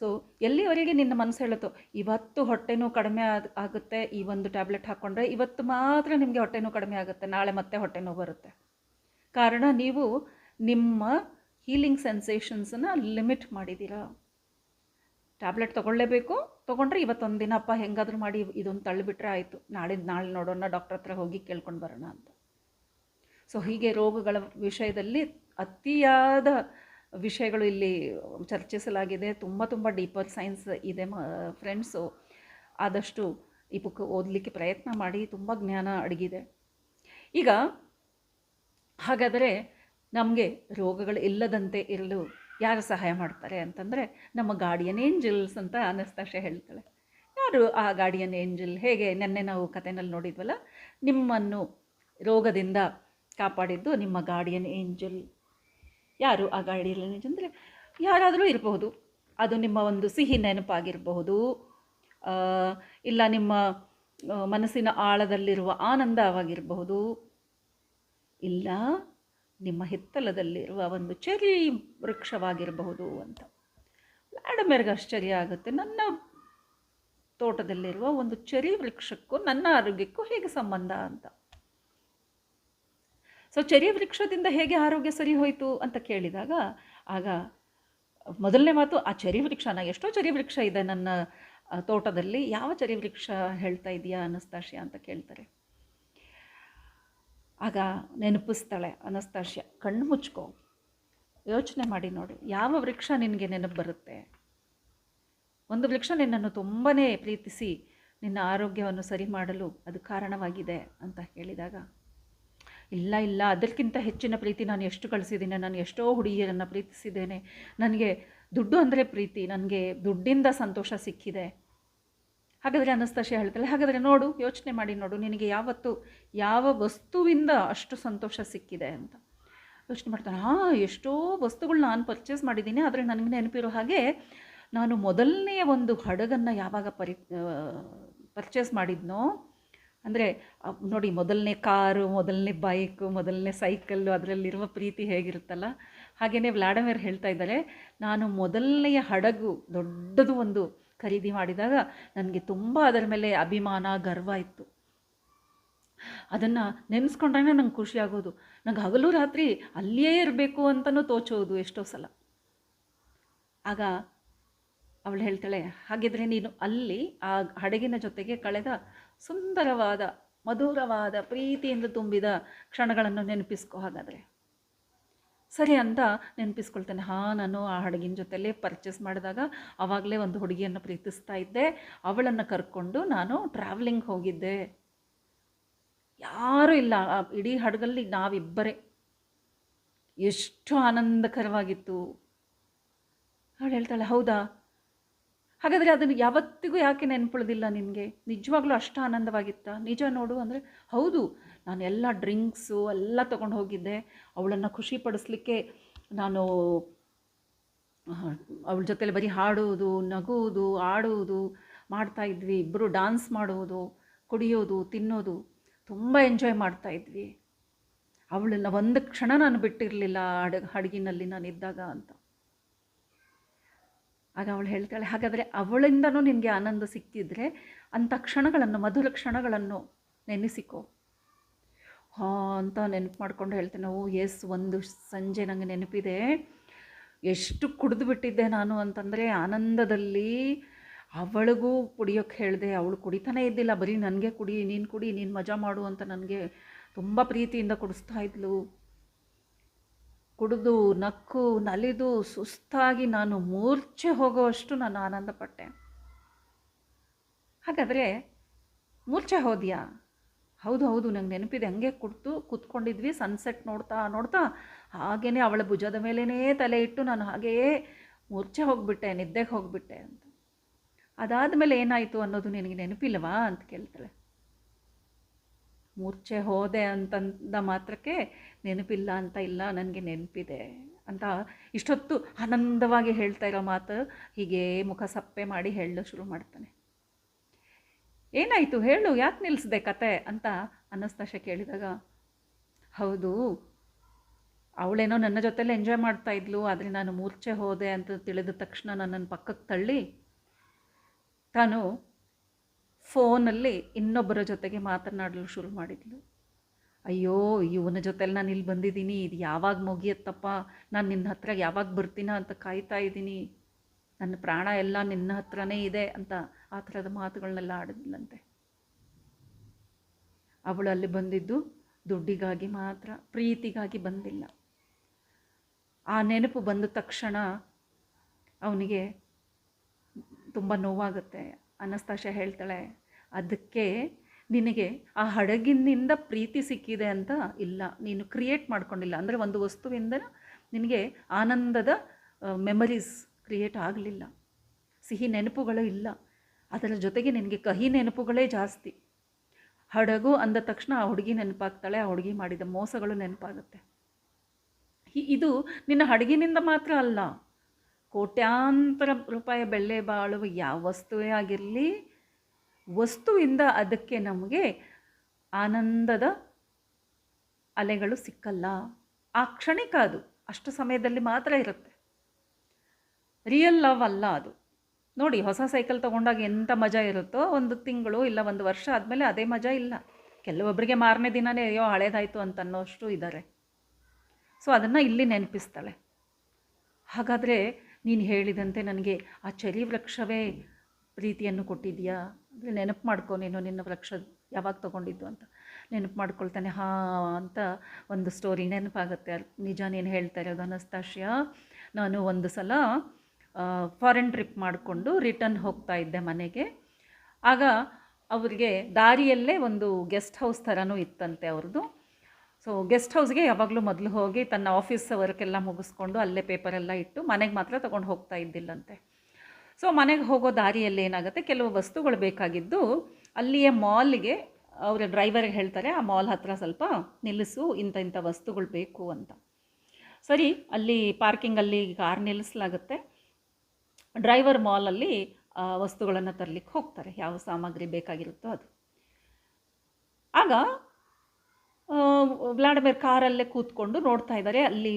S1: ಸೊ ಎಲ್ಲಿವರೆಗೆ ನಿನ್ನ ಮನಸ್ಸು ಹೇಳುತ್ತೋ, ಇವತ್ತು ಹೊಟ್ಟೆನೂ ಕಡಿಮೆ ಆಗುತ್ತೆ, ಈ ಒಂದು ಟ್ಯಾಬ್ಲೆಟ್ ಹಾಕ್ಕೊಂಡ್ರೆ ಇವತ್ತು ಮಾತ್ರ ನಿಮಗೆ ಹೊಟ್ಟೆನೂ ಕಡಿಮೆ ಆಗುತ್ತೆ, ನಾಳೆ ಮತ್ತೆ ಹೊಟ್ಟೆನೂ ಬರುತ್ತೆ. ಕಾರಣ ನೀವು ನಿಮ್ಮ ಹೀಲಿಂಗ್ ಸೆನ್ಸೇಷನ್ಸನ್ನು ಲಿಮಿಟ್ ಮಾಡಿದ್ದೀರಾ. ಟ್ಯಾಬ್ಲೆಟ್ ತೊಗೊಳ್ಳೇಬೇಕು, ತೊಗೊಂಡ್ರೆ ಇವತ್ತೊಂದು ದಿನಪ್ಪ ಹೆಂಗಾದರೂ ಮಾಡಿ, ಇದೊಂದು ತಳ್ಳಿಬಿಟ್ರೆ ಆಯಿತು ನಾಳಿದ್ದು ನಾಳೆ ನೋಡೋಣ ಡಾಕ್ಟ್ರ್ ಹತ್ರ ಹೋಗಿ ಕೇಳ್ಕೊಂಡು ಬರೋಣ ಅಂತ. ಸೊ ಹೀಗೆ ರೋಗಗಳ ವಿಷಯದಲ್ಲಿ ಅತಿಯಾದ ವಿಷಯಗಳು ಇಲ್ಲಿ ಚರ್ಚಿಸಲಾಗಿದೆ. ತುಂಬ ತುಂಬ ಡೀಪರ್ ಸೈನ್ಸ್ ಇದೆ ಮ, ಫ್ರೆಂಡ್ಸು. ಆದಷ್ಟು ಈ ಬುಕ್ ಓದಲಿಕ್ಕೆ ಪ್ರಯತ್ನ ಮಾಡಿ, ತುಂಬ ಜ್ಞಾನ ಅಡಗಿದೆ. ಈಗ ಹಾಗಾದರೆ ನಮಗೆ ರೋಗಗಳು ಇಲ್ಲದಂತೆ ಇರಲು ಯಾರು ಸಹಾಯ ಮಾಡ್ತಾರೆ ಅಂತಂದರೆ ನಮ್ಮ ಗಾಡಿಯನ್ ಏಂಜಲ್ಸ್ ಅಂತ ಅನಸ್ತಾಶೆ ಹೇಳ್ತಾಳೆ. ಯಾರು ಆ ಗಾಡಿಯನ್ ಏಂಜಲ್ ಹೇಗೆ? ನೆನ್ನೆ ನಾವು ಕಥೆನಲ್ಲಿ ನೋಡಿದ್ವಲ್ಲ, ನಿಮ್ಮನ್ನು ರೋಗದಿಂದ ಕಾಪಾಡಿದ್ದು ನಿಮ್ಮ ಗಾಡಿಯನ್ ಏಂಜಲ್ ಯಾರು ಆ ಗಾಡಿಯಲ್ಲಿ ಏಂಜಲ್ ಅಂದರೆ ಯಾರಾದರೂ ಇರಬಹುದು. ಅದು ನಿಮ್ಮ ಒಂದು ಸಿಹಿ ನೆನಪಾಗಿರಬಹುದು. ಇಲ್ಲ ನಿಮ್ಮ ಮನಸ್ಸಿನ ಆಳದಲ್ಲಿರುವ ಆನಂದವಾಗಿರಬಹುದು. ಇಲ್ಲ ನಿಮ್ಮ ಹಿತ್ತಲದಲ್ಲಿರುವ ಒಂದು ಚೆರಿ ವೃಕ್ಷವಾಗಿರಬಹುದು ಅಂತ. ಮೇಡಮರ್ಗೆ ಆಶ್ಚರ್ಯ ಆಗುತ್ತೆ. ನನ್ನ ತೋಟದಲ್ಲಿರುವ ಒಂದು ಚೆರಿ ವೃಕ್ಷಕ್ಕೂ ನನ್ನ ಆರೋಗ್ಯಕ್ಕೂ ಹೇಗೆ ಸಂಬಂಧ ಅಂತ. ಸೊ ಚೆರಿಯ ವೃಕ್ಷದಿಂದ ಹೇಗೆ ಆರೋಗ್ಯ ಸರಿ ಹೋಯಿತು ಅಂತ ಕೇಳಿದಾಗ ಆಗ ಮೊದಲನೇ ಮಾತು ಆ ಚೆರಿ ವೃಕ್ಷನ ಎಷ್ಟೋ ಚೆರಿ ವೃಕ್ಷ ಇದೆ ನನ್ನ ತೋಟದಲ್ಲಿ, ಯಾವ ಚೆರಿ ವೃಕ್ಷ ಹೇಳ್ತಾ ಇದೆಯಾ ಅನಸ್ತಾಶ್ಯ ಅಂತ ಕೇಳ್ತಾರೆ. ಆಗ ನೆನಪಿಸ್ತಾಳೆ ಅನಸ್ತಾಶ್ಯ ಕಣ್ಣು ಮುಚ್ಕೋ, ಯೋಚನೆ ಮಾಡಿ ನೋಡಿ, ಯಾವ ವೃಕ್ಷ ನಿನಗೆ ನೆನಪು ಬರುತ್ತೆ? ಒಂದು ವೃಕ್ಷ ನಿನ್ನನ್ನು ತುಂಬಾ ಪ್ರೀತಿಸಿ ನಿನ್ನ ಆರೋಗ್ಯವನ್ನು ಸರಿ ಮಾಡಲು ಅದು ಕಾರಣವಾಗಿದೆ ಅಂತ ಹೇಳಿದಾಗ ಇಲ್ಲ ಇಲ್ಲ, ಅದಕ್ಕಿಂತ ಹೆಚ್ಚಿನ ಪ್ರೀತಿ ನಾನು ಎಷ್ಟು ಕಳಿಸಿದ್ದೀನಿ, ನಾನು ಎಷ್ಟೋ ಹುಡುಗಿಯರನ್ನು ಪ್ರೀತಿಸಿದ್ದೇನೆ. ನನಗೆ ದುಡ್ಡು ಅಂದರೆ ಪ್ರೀತಿ, ನನಗೆ ದುಡ್ಡಿಂದ ಸಂತೋಷ ಸಿಕ್ಕಿದೆ. ಹಾಗಾದರೆ ಅನಸ್ತಾಶೆ ಹೇಳ್ತಾಳೆ ಹಾಗಾದರೆ ನೋಡು, ಯೋಚನೆ ಮಾಡಿ ನೋಡು, ನಿನಗೆ ಯಾವತ್ತು, ಯಾವ ವಸ್ತುವಿಂದ ಅಷ್ಟು ಸಂತೋಷ ಸಿಕ್ಕಿದೆ ಅಂತ. ಯೋಚನೆ ಮಾಡ್ತಾನೆ ಹಾಂ ಎಷ್ಟೋ ವಸ್ತುಗಳು ನಾನು ಪರ್ಚೇಸ್ ಮಾಡಿದ್ದೀನಿ, ಆದರೆ ನನಗೆ ನೆನಪಿರೋ ಹಾಗೆ ನಾನು ಮೊದಲನೆಯ ಒಂದು ಹಡಗನ್ನು ಯಾವಾಗ ಪರಿ ಪರ್ಚೇಸ್ ಮಾಡಿದ್ನೋ ಅಂದರೆ ನೋಡಿ ಮೊದಲನೇ ಕಾರು, ಮೊದಲನೇ ಬೈಕು, ಮೊದಲನೇ ಸೈಕಲ್ಲು ಅದರಲ್ಲಿರುವ ಪ್ರೀತಿ ಹೇಗಿರುತ್ತಲ್ಲ? ಹಾಗೆಯೇ ವ್ಲಾಡಮಿರ್ ಹೇಳ್ತಾ ಇದ್ದಾರೆ, ನಾನು ಮೊದಲನೆಯ ಹಡಗು ದೊಡ್ಡದು ಒಂದು ಖರೀದಿ ಮಾಡಿದಾಗ ನನಗೆ ತುಂಬ ಅದರ ಮೇಲೆ ಅಭಿಮಾನ, ಗರ್ವ ಇತ್ತು. ಅದನ್ನು ನೆನೆಸ್ಕೊಂಡ್ರೆ ನಂಗೆ ಖುಷಿ ಆಗೋದು. ನಂಗೆ ಹಗಲು ರಾತ್ರಿ ಅಲ್ಲಿಯೇ ಇರಬೇಕು ಅಂತಲೂ ತೋಚೋದು ಎಷ್ಟೋ ಸಲ. ಆಗ ಅವಳು ಹೇಳ್ತಾಳೆ, ಹಾಗಿದ್ರೆ ನೀನು ಅಲ್ಲಿ ಆ ಹಡಗಿನ ಜೊತೆಗೆ ಕಳೆದ ಸುಂದರವಾದ, ಮಧುರವಾದ, ಪ್ರೀತಿಯಿಂದ ತುಂಬಿದ ಕ್ಷಣಗಳನ್ನು ನೆನಪಿಸ್ಕೊ ಹಾಗಾದರೆ. ಸರಿ ಅಂತ ನೆನಪಿಸ್ಕೊಳ್ತೇನೆ. ಹಾಂ, ನಾನು ಆ ಹಡಗಿನ ಜೊತೆಲೇ ಪರ್ಚೇಸ್ ಮಾಡಿದಾಗ ಆವಾಗಲೇ ಒಂದು ಹುಡುಗಿಯನ್ನು ಪ್ರೀತಿಸ್ತಾ ಇದ್ದೆ. ಅವಳನ್ನು ಕರ್ಕೊಂಡು ನಾನು ಟ್ರಾವೆಲಿಂಗ್ ಹೋಗಿದ್ದೆ. ಯಾರೂ ಇಲ್ಲ. ಇಡೀ ಹಡಗಲ್ಲಿ ನಾವಿಬ್ಬರೇ. ಎಷ್ಟು ಆನಂದಕರವಾಗಿತ್ತು. ಅವಳು ಹೇಳ್ತಾಳೆ, ಹೌದಾ? ಹಾಗಾದರೆ ಅದನ್ನು ಯಾವತ್ತಿಗೂ ಯಾಕೆ ನೆನ್ಪುಳ್ದಿಲ್ಲ ನಿನಗೆ? ನಿಜವಾಗ್ಲೂ ಅಷ್ಟು ಆನಂದವಾಗಿತ್ತಾ? ನಿಜ ನೋಡು ಅಂದರೆ, ಹೌದು, ನಾನು ಎಲ್ಲ ಡ್ರಿಂಕ್ಸು ಎಲ್ಲ ತೊಗೊಂಡು ಹೋಗಿದ್ದೆ. ಅವಳನ್ನು ಖುಷಿಪಡಿಸ್ಲಿಕ್ಕೆ ನಾನು ಅವಳ ಜೊತೆಲಿ ಬರೀ ಹಾಡುವುದು ನಗುವುದು ಆಡುವುದು ಮಾಡ್ತಾ ಇದ್ವಿ. ಇಬ್ಬರು ಡಾನ್ಸ್ ಮಾಡುವುದು ಕುಡಿಯೋದು, ತಿನ್ನೋದು, ತುಂಬ ಎಂಜಾಯ್ ಮಾಡ್ತಾ ಇದ್ವಿ. ಅವಳನ್ನು ಒಂದು ಕ್ಷಣ ನಾನು ಬಿಟ್ಟಿರಲಿಲ್ಲ ಹಡ ಹಡಗಿನಲ್ಲಿ ನಾನು ಇದ್ದಾಗ ಅಂತ. ಆಗ ಅವಳು ಹೇಳ್ತಾಳೆ, ಹಾಗಾದರೆ ಅವಳಿಂದನೂ ನಿನಗೆ ಆನಂದ ಸಿಕ್ತಿದ್ರೆ ಅಂಥ ಕ್ಷಣಗಳನ್ನು, ಮಧುರ ಕ್ಷಣಗಳನ್ನು ನೆನೆಸಿಕೋ. ಹಾ ಅಂತ ನೆನಪು ಮಾಡ್ಕೊಂಡು ಹೇಳ್ತೇನೆ, ಓ ಎಸ್, ಒಂದು ಸಂಜೆ ನನಗೆ ನೆನಪಿದೆ. ಎಷ್ಟು ಕುಡಿದು ಬಿಟ್ಟಿದ್ದೆ ನಾನು ಅಂತಂದರೆ ಆನಂದದಲ್ಲಿ ಅವಳಿಗೂ ಕುಡಿಯೋಕ್ಕೆ ಹೇಳಿದೆ, ಅವಳು ಕುಡಿತಾನೇ ಇದ್ದಿಲ್ಲ, ಬರೀ ನನಗೆ ಕುಡಿ, ನೀನು ಕುಡಿ, ನೀನು ಮಜಾ ಮಾಡು ಅಂತ ನನಗೆ ತುಂಬ ಪ್ರೀತಿಯಿಂದ ಕುಡಿಸ್ತಾ ಇದ್ಲು. ಕುಡಿದು, ನಕ್ಕು, ನಲಿದು, ಸುಸ್ತಾಗಿ ನಾನು ಮೂರ್ಛೆ ಹೋಗುವಷ್ಟು ನಾನು ಆನಂದಪಟ್ಟೆ. ಹಾಗಾದರೆ ಮೂರ್ಛೆ ಹೋದ್ಯಾ? ಹೌದು ಹೌದು, ನಂಗೆ ನೆನಪಿದೆ. ಹಂಗೆ ಕುಡ್ತು ಕೂತ್ಕೊಂಡಿದ್ವಿ ಸನ್ಸೆಟ್ ನೋಡ್ತಾ ನೋಡ್ತಾ ಹಾಗೇ ಅವಳ ಭುಜದ ಮೇಲೇ ತಲೆ ಇಟ್ಟು ನಾನು ಹಾಗೆಯೇ ಮೂರ್ಛೆ ಹೋಗಿಬಿಟ್ಟೆ, ನಿದ್ದೆಗೆ ಹೋಗಿಬಿಟ್ಟೆ ಅಂತ. ಅದಾದ ಮೇಲೆ ಏನಾಯಿತು ಅನ್ನೋದು ನಿನಗೆ ನೆನಪಿಲ್ಲವಾ ಅಂತ ಕೇಳ್ತಾಳೆ. ಮೂರ್ಛೆ ಹೋದೆ ಅಂತಂದ ಮಾತ್ರಕ್ಕೆ ನೆನಪಿಲ್ಲ ಅಂತ ಇಲ್ಲ, ನನಗೆ ನೆನಪಿದೆ ಅಂತ ಇಷ್ಟೊತ್ತು ಆನಂದವಾಗಿ ಹೇಳ್ತಾ ಇರೋ ಮಾತು ಹೀಗೆ ಮುಖ ಸಪ್ಪೆ ಮಾಡಿ ಹೇಳಲು ಶುರು ಮಾಡ್ತಾನೆ. ಏನಾಯಿತು ಹೇಳು, ಯಾಕೆ ನಿಲ್ಲಿಸಿದೆ ಕತೆ ಅಂತ ಅನ್ನಸ್ತಾಶ ಕೇಳಿದಾಗ, ಹೌದು, ಅವಳೇನೋ ನನ್ನ ಜೊತೆಲಿ ಎಂಜಾಯ್ ಮಾಡ್ತಾ ಇದ್ಲು, ಆದರೆ ನಾನು ಮೂರ್ಛೆ ಹೋದೆ ಅಂತ ತಿಳಿದ ತಕ್ಷಣ ನನ್ನನ್ನು ಪಕ್ಕಕ್ಕೆ ತಳ್ಳಿ, ತಾನು ಫೋನಲ್ಲಿ ಇನ್ನೊಬ್ಬರ ಜೊತೆಗೆ ಮಾತನಾಡಲು ಶುರು ಮಾಡಿದ್ಲು. ಅಯ್ಯೋ, ಇವನ ಜೊತೆಲಿ ನಾನು ಇಲ್ಲಿ ಬಂದಿದ್ದೀನಿ, ಇದು ಯಾವಾಗ ಮುಗಿಯತ್ತಪ್ಪ? ನಾನು ನಿನ್ನ ಹತ್ರ ಯಾವಾಗ ಬರ್ತೀನ ಅಂತ ಕಾಯ್ತಾ ಇದ್ದೀನಿ. ನನ್ನ ಪ್ರಾಣ ಎಲ್ಲ ನಿನ್ನ ಹತ್ರನೇ ಇದೆ ಅಂತ ಆ ಥರದ ಮಾತುಗಳನ್ನೆಲ್ಲ ಆಡಿದ್ಲಂತೆ. ಅವಳು ಅಲ್ಲಿ ಬಂದಿದ್ದು ದುಡ್ಡಿಗಾಗಿ ಮಾತ್ರ, ಪ್ರೀತಿಗಾಗಿ ಬಂದಿಲ್ಲ. ಆ ನೆನಪು ಬಂದ ತಕ್ಷಣ ಅವನಿಗೆ ತುಂಬ ನೋವಾಗುತ್ತೆ. ಅನ್ನಸ್ತಾಶ ಹೇಳ್ತಾಳೆ, ಅದಕ್ಕೆ ನಿನಗೆ ಆ ಹಡಗಿನಿಂದ ಪ್ರೀತಿ ಸಿಕ್ಕಿದೆ ಅಂತ ಇಲ್ಲ. ನೀನು ಕ್ರಿಯೇಟ್ ಮಾಡ್ಕೊಂಡಿಲ್ಲ. ಅಂದರೆ ಒಂದು ವಸ್ತುವಿಂದ ನಿನಗೆ ಆನಂದದ ಮೆಮರೀಸ್ ಕ್ರಿಯೇಟ್ ಆಗಲಿಲ್ಲ. ಸಿಹಿ ನೆನಪುಗಳು ಇಲ್ಲ. ಅದರ ಜೊತೆಗೆ ನಿನಗೆ ಕಹಿ ನೆನಪುಗಳೇ ಜಾಸ್ತಿ. ಹಡಗು ಅಂದ ತಕ್ಷಣ ಆ ಹುಡುಗಿ ನೆನಪಾಗ್ತಾಳೆ, ಆ ಹುಡುಗಿ ಮಾಡಿದ ಮೋಸಗಳು ನೆನಪಾಗುತ್ತೆ. ಇದು ನಿನ್ನ ಹಡಗಿನಿಂದ ಮಾತ್ರ ಅಲ್ಲ. ಕೋಟ್ಯಾಂತರ ರೂಪಾಯಿ ಬೆಲೆ ಬಾಳುವ ಯಾವ ವಸ್ತುವೇ ಆಗಿರಲಿ, ವಸ್ತುವಿಂದ ಅದಕ್ಕೆ ನಮಗೆ ಆನಂದದ ಅಲೆಗಳು ಸಿಕ್ಕಲ್ಲ. ಆ ಕ್ಷಣಿಕ ಅದು, ಅಷ್ಟು ಸಮಯದಲ್ಲಿ ಮಾತ್ರ ಇರುತ್ತೆ. ರಿಯಲ್ ಲವ್ ಅಲ್ಲ ಅದು. ನೋಡಿ, ಹೊಸ ಸೈಕಲ್ ತೊಗೊಂಡಾಗ ಎಂಥ ಮಜಾ ಇರುತ್ತೋ, ಒಂದು ತಿಂಗಳು ಇಲ್ಲ ಒಂದು ವರ್ಷ ಆದಮೇಲೆ ಅದೇ ಮಜಾ ಇಲ್ಲ. ಕೆಲವೊಬ್ಬರಿಗೆ ಮಾರನೇ ದಿನವೇ ಅಯ್ಯೋ, ಹಳೇದಾಯಿತು ಅಂತ ಅನ್ನೋಷ್ಟು ಇದ್ದಾರೆ ಸೊ ಅದನ್ನು ಇಲ್ಲಿ ನೆನಪಿಸ್ತಾಳೆ. ಹಾಗಾದರೆ ನೀನು ಹೇಳಿದಂತೆ ನನಗೆ ಆ ಚರಿ ವೃಕ್ಷವೇ ಪ್ರೀತಿಯನ್ನು ಕೊಟ್ಟಿದೆಯಾ ಅಂದರೆ ನೆನಪು ಮಾಡ್ಕೊ, ನೀನು ನಿನ್ನ ವೃಕ್ಷ ಯಾವಾಗ ತೊಗೊಂಡಿದ್ದು ಅಂತ. ನೆನಪು ಮಾಡ್ಕೊಳ್ತಾನೆ, ಹಾ ಅಂತ ಒಂದು ಸ್ಟೋರಿ ನೆನಪಾಗುತ್ತೆ. ನಿಜ ನೀನು ಹೇಳ್ತಾ ಇರೋದು ಅನಸ್ತಾಶ್ಯ. ನಾನು ಒಂದು ಸಲ ಫಾರಿನ್ ಟ್ರಿಪ್ ಮಾಡಿಕೊಂಡು ರಿಟರ್ನ್ ಹೋಗ್ತಾ ಇದ್ದೆ ಮನೆಗೆ. ಆಗ ಅವರಿಗೆ ದಾರಿಯಲ್ಲೇ ಒಂದು ಗೆಸ್ಟ್ ಹೌಸ್ ಥರನೂ ಇತ್ತಂತೆ ಅವ್ರದ್ದು. ಸೊ ಗೆಸ್ಟ್ ಹೌಸ್ಗೆ ಯಾವಾಗಲೂ ಮೊದಲು ಹೋಗಿ ತನ್ನ ಆಫೀಸ್ ವರ್ಕೆಲ್ಲ ಮುಗಿಸ್ಕೊಂಡು ಅಲ್ಲೇ ಪೇಪರೆಲ್ಲ ಇಟ್ಟು ಮನೆಗೆ ಮಾತ್ರ ತೊಗೊಂಡು ಹೋಗ್ತಾ ಇದ್ದಿಲ್ಲಂತೆ. ಸೊ ಮನೆಗೆ ಹೋಗೋ ದಾರಿಯಲ್ಲಿ ಏನಾಗುತ್ತೆ? ಕೆಲವು ವಸ್ತುಗಳು ಬೇಕಾಗಿದ್ದು ಅಲ್ಲಿಯೇ ಮಾಲ್ಗೆ ಅವರ ಡ್ರೈವರ್ಗೆ ಹೇಳ್ತಾರೆ, ಆ ಮಾಲ್ ಹತ್ರ ಸ್ವಲ್ಪ ನಿಲ್ಲಿಸು, ಇಂಥ ಇಂಥ ವಸ್ತುಗಳು ಬೇಕು ಅಂತ. ಸರಿ, ಅಲ್ಲಿ ಪಾರ್ಕಿಂಗಲ್ಲಿ ಕಾರ್ ನಿಲ್ಲಿಸಲಾಗುತ್ತೆ. ಡ್ರೈವರ್ ಮಾಲಲ್ಲಿ ವಸ್ತುಗಳನ್ನು ತರಲಿಕ್ಕೆ ಹೋಗ್ತಾರೆ. ಯಾವ ಸಾಮಗ್ರಿ ಬೇಕಾಗಿರುತ್ತೋ ಅದು. ಆಗ ವ್ಲಾಡಿಮಿರ್ ಕಾರಲ್ಲೇ ಕೂತ್ಕೊಂಡು ನೋಡ್ತಾ ಇದ್ದಾರೆ ಅಲ್ಲಿ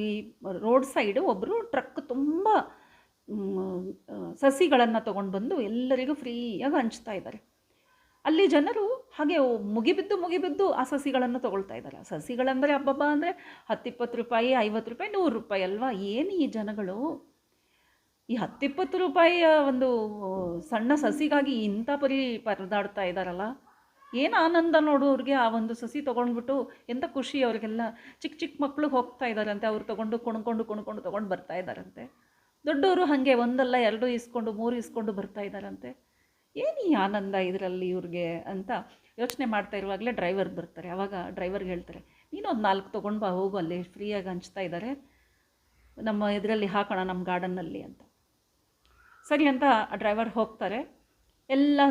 S1: ರೋಡ್ ಸೈಡು ಒಬ್ಬರು ಟ್ರಕ್ ತುಂಬ ಸಸಿಗಳನ್ನು ತೊಗೊಂಡು ಬಂದು ಎಲ್ಲರಿಗೂ ಫ್ರೀಯಾಗಿ ಹಂಚ್ತಾ ಇದ್ದಾರೆ ಅಲ್ಲಿ ಜನರು ಹಾಗೆ ಮುಗಿಬಿದ್ದು ಮುಗಿಬಿದ್ದು ಆ ಸಸಿಗಳನ್ನು ತೊಗೊಳ್ತಾ ಇದ್ದಾರೆ ಆ ಸಸಿಗಳಂದರೆ ಹಬ್ಬಬ್ಬ ಅಂದರೆ ಹತ್ತಿಪ್ಪತ್ತು ರೂಪಾಯಿ, ಐವತ್ತು ರೂಪಾಯಿ, ನೂರು ರೂಪಾಯಿ ಅಲ್ವಾ? ಏನು ಈ ಜನಗಳು? ಈ ಹತ್ತಿಪ್ಪತ್ತು ರೂಪಾಯಿಯ ಒಂದು ಸಣ್ಣ ಸಸಿಗಾಗಿ ಇಂಥ ಪರಿ ಪರದಾಡ್ತಾ ಇದ್ದಾರಲ್ಲ ಏನು ಆನಂದ ನೋಡು ಅವ್ರಿಗೆ ಆ ಒಂದು ಸಸಿ ತೊಗೊಂಡ್ಬಿಟ್ಟು ಎಂಥ ಖುಷಿ ಅವ್ರಿಗೆಲ್ಲ. ಚಿಕ್ಕ ಚಿಕ್ಕ ಮಕ್ಕಳು ಹೋಗ್ತಾ ಇದ್ದಾರಂತೆ, ಅವ್ರು ತೊಗೊಂಡು ಕುಣ್ಕೊಂಡು ಕುಣ್ಕೊಂಡು ತೊಗೊಂಡು ಬರ್ತಾ ಇದ್ದಾರಂತೆ. ದೊಡ್ಡವರು ಹಾಗೆ ಒಂದಲ್ಲ, ಎರಡು ಇಸ್ಕೊಂಡು ಮೂರು ಇಸ್ಕೊಂಡು ಬರ್ತಾ ಇದ್ದಾರಂತೆ. ಏನು ಈ ಆನಂದ ಇದರಲ್ಲಿ ಇವ್ರಿಗೆ ಅಂತ ಯೋಚನೆ ಮಾಡ್ತಾ ಇರುವಾಗಲೇ ಡ್ರೈವರ್ ಬರ್ತಾರೆ. ಆವಾಗ ಡ್ರೈವರ್ಗೆ ಹೇಳ್ತಾರೆ, ನೀನು ಒಂದು ನಾಲ್ಕು ತೊಗೊಂಡು ಬಾ, ಹೋಗು ಅಲ್ಲಿ, ಫ್ರೀಯಾಗಿ ಹಂಚ್ತಾ ಇದ್ದಾರೆ ನಮ್ಮ ಇದರಲ್ಲಿ ಹಾಕೋಣ ನಮ್ಮ ಗಾರ್ಡನ್ನಲ್ಲಿ ಅಂತ. ಸರಿ ಅಂತ ಆ ಡ್ರೈವರ್ ಹೋಗ್ತಾರೆ. ಎಲ್ಲ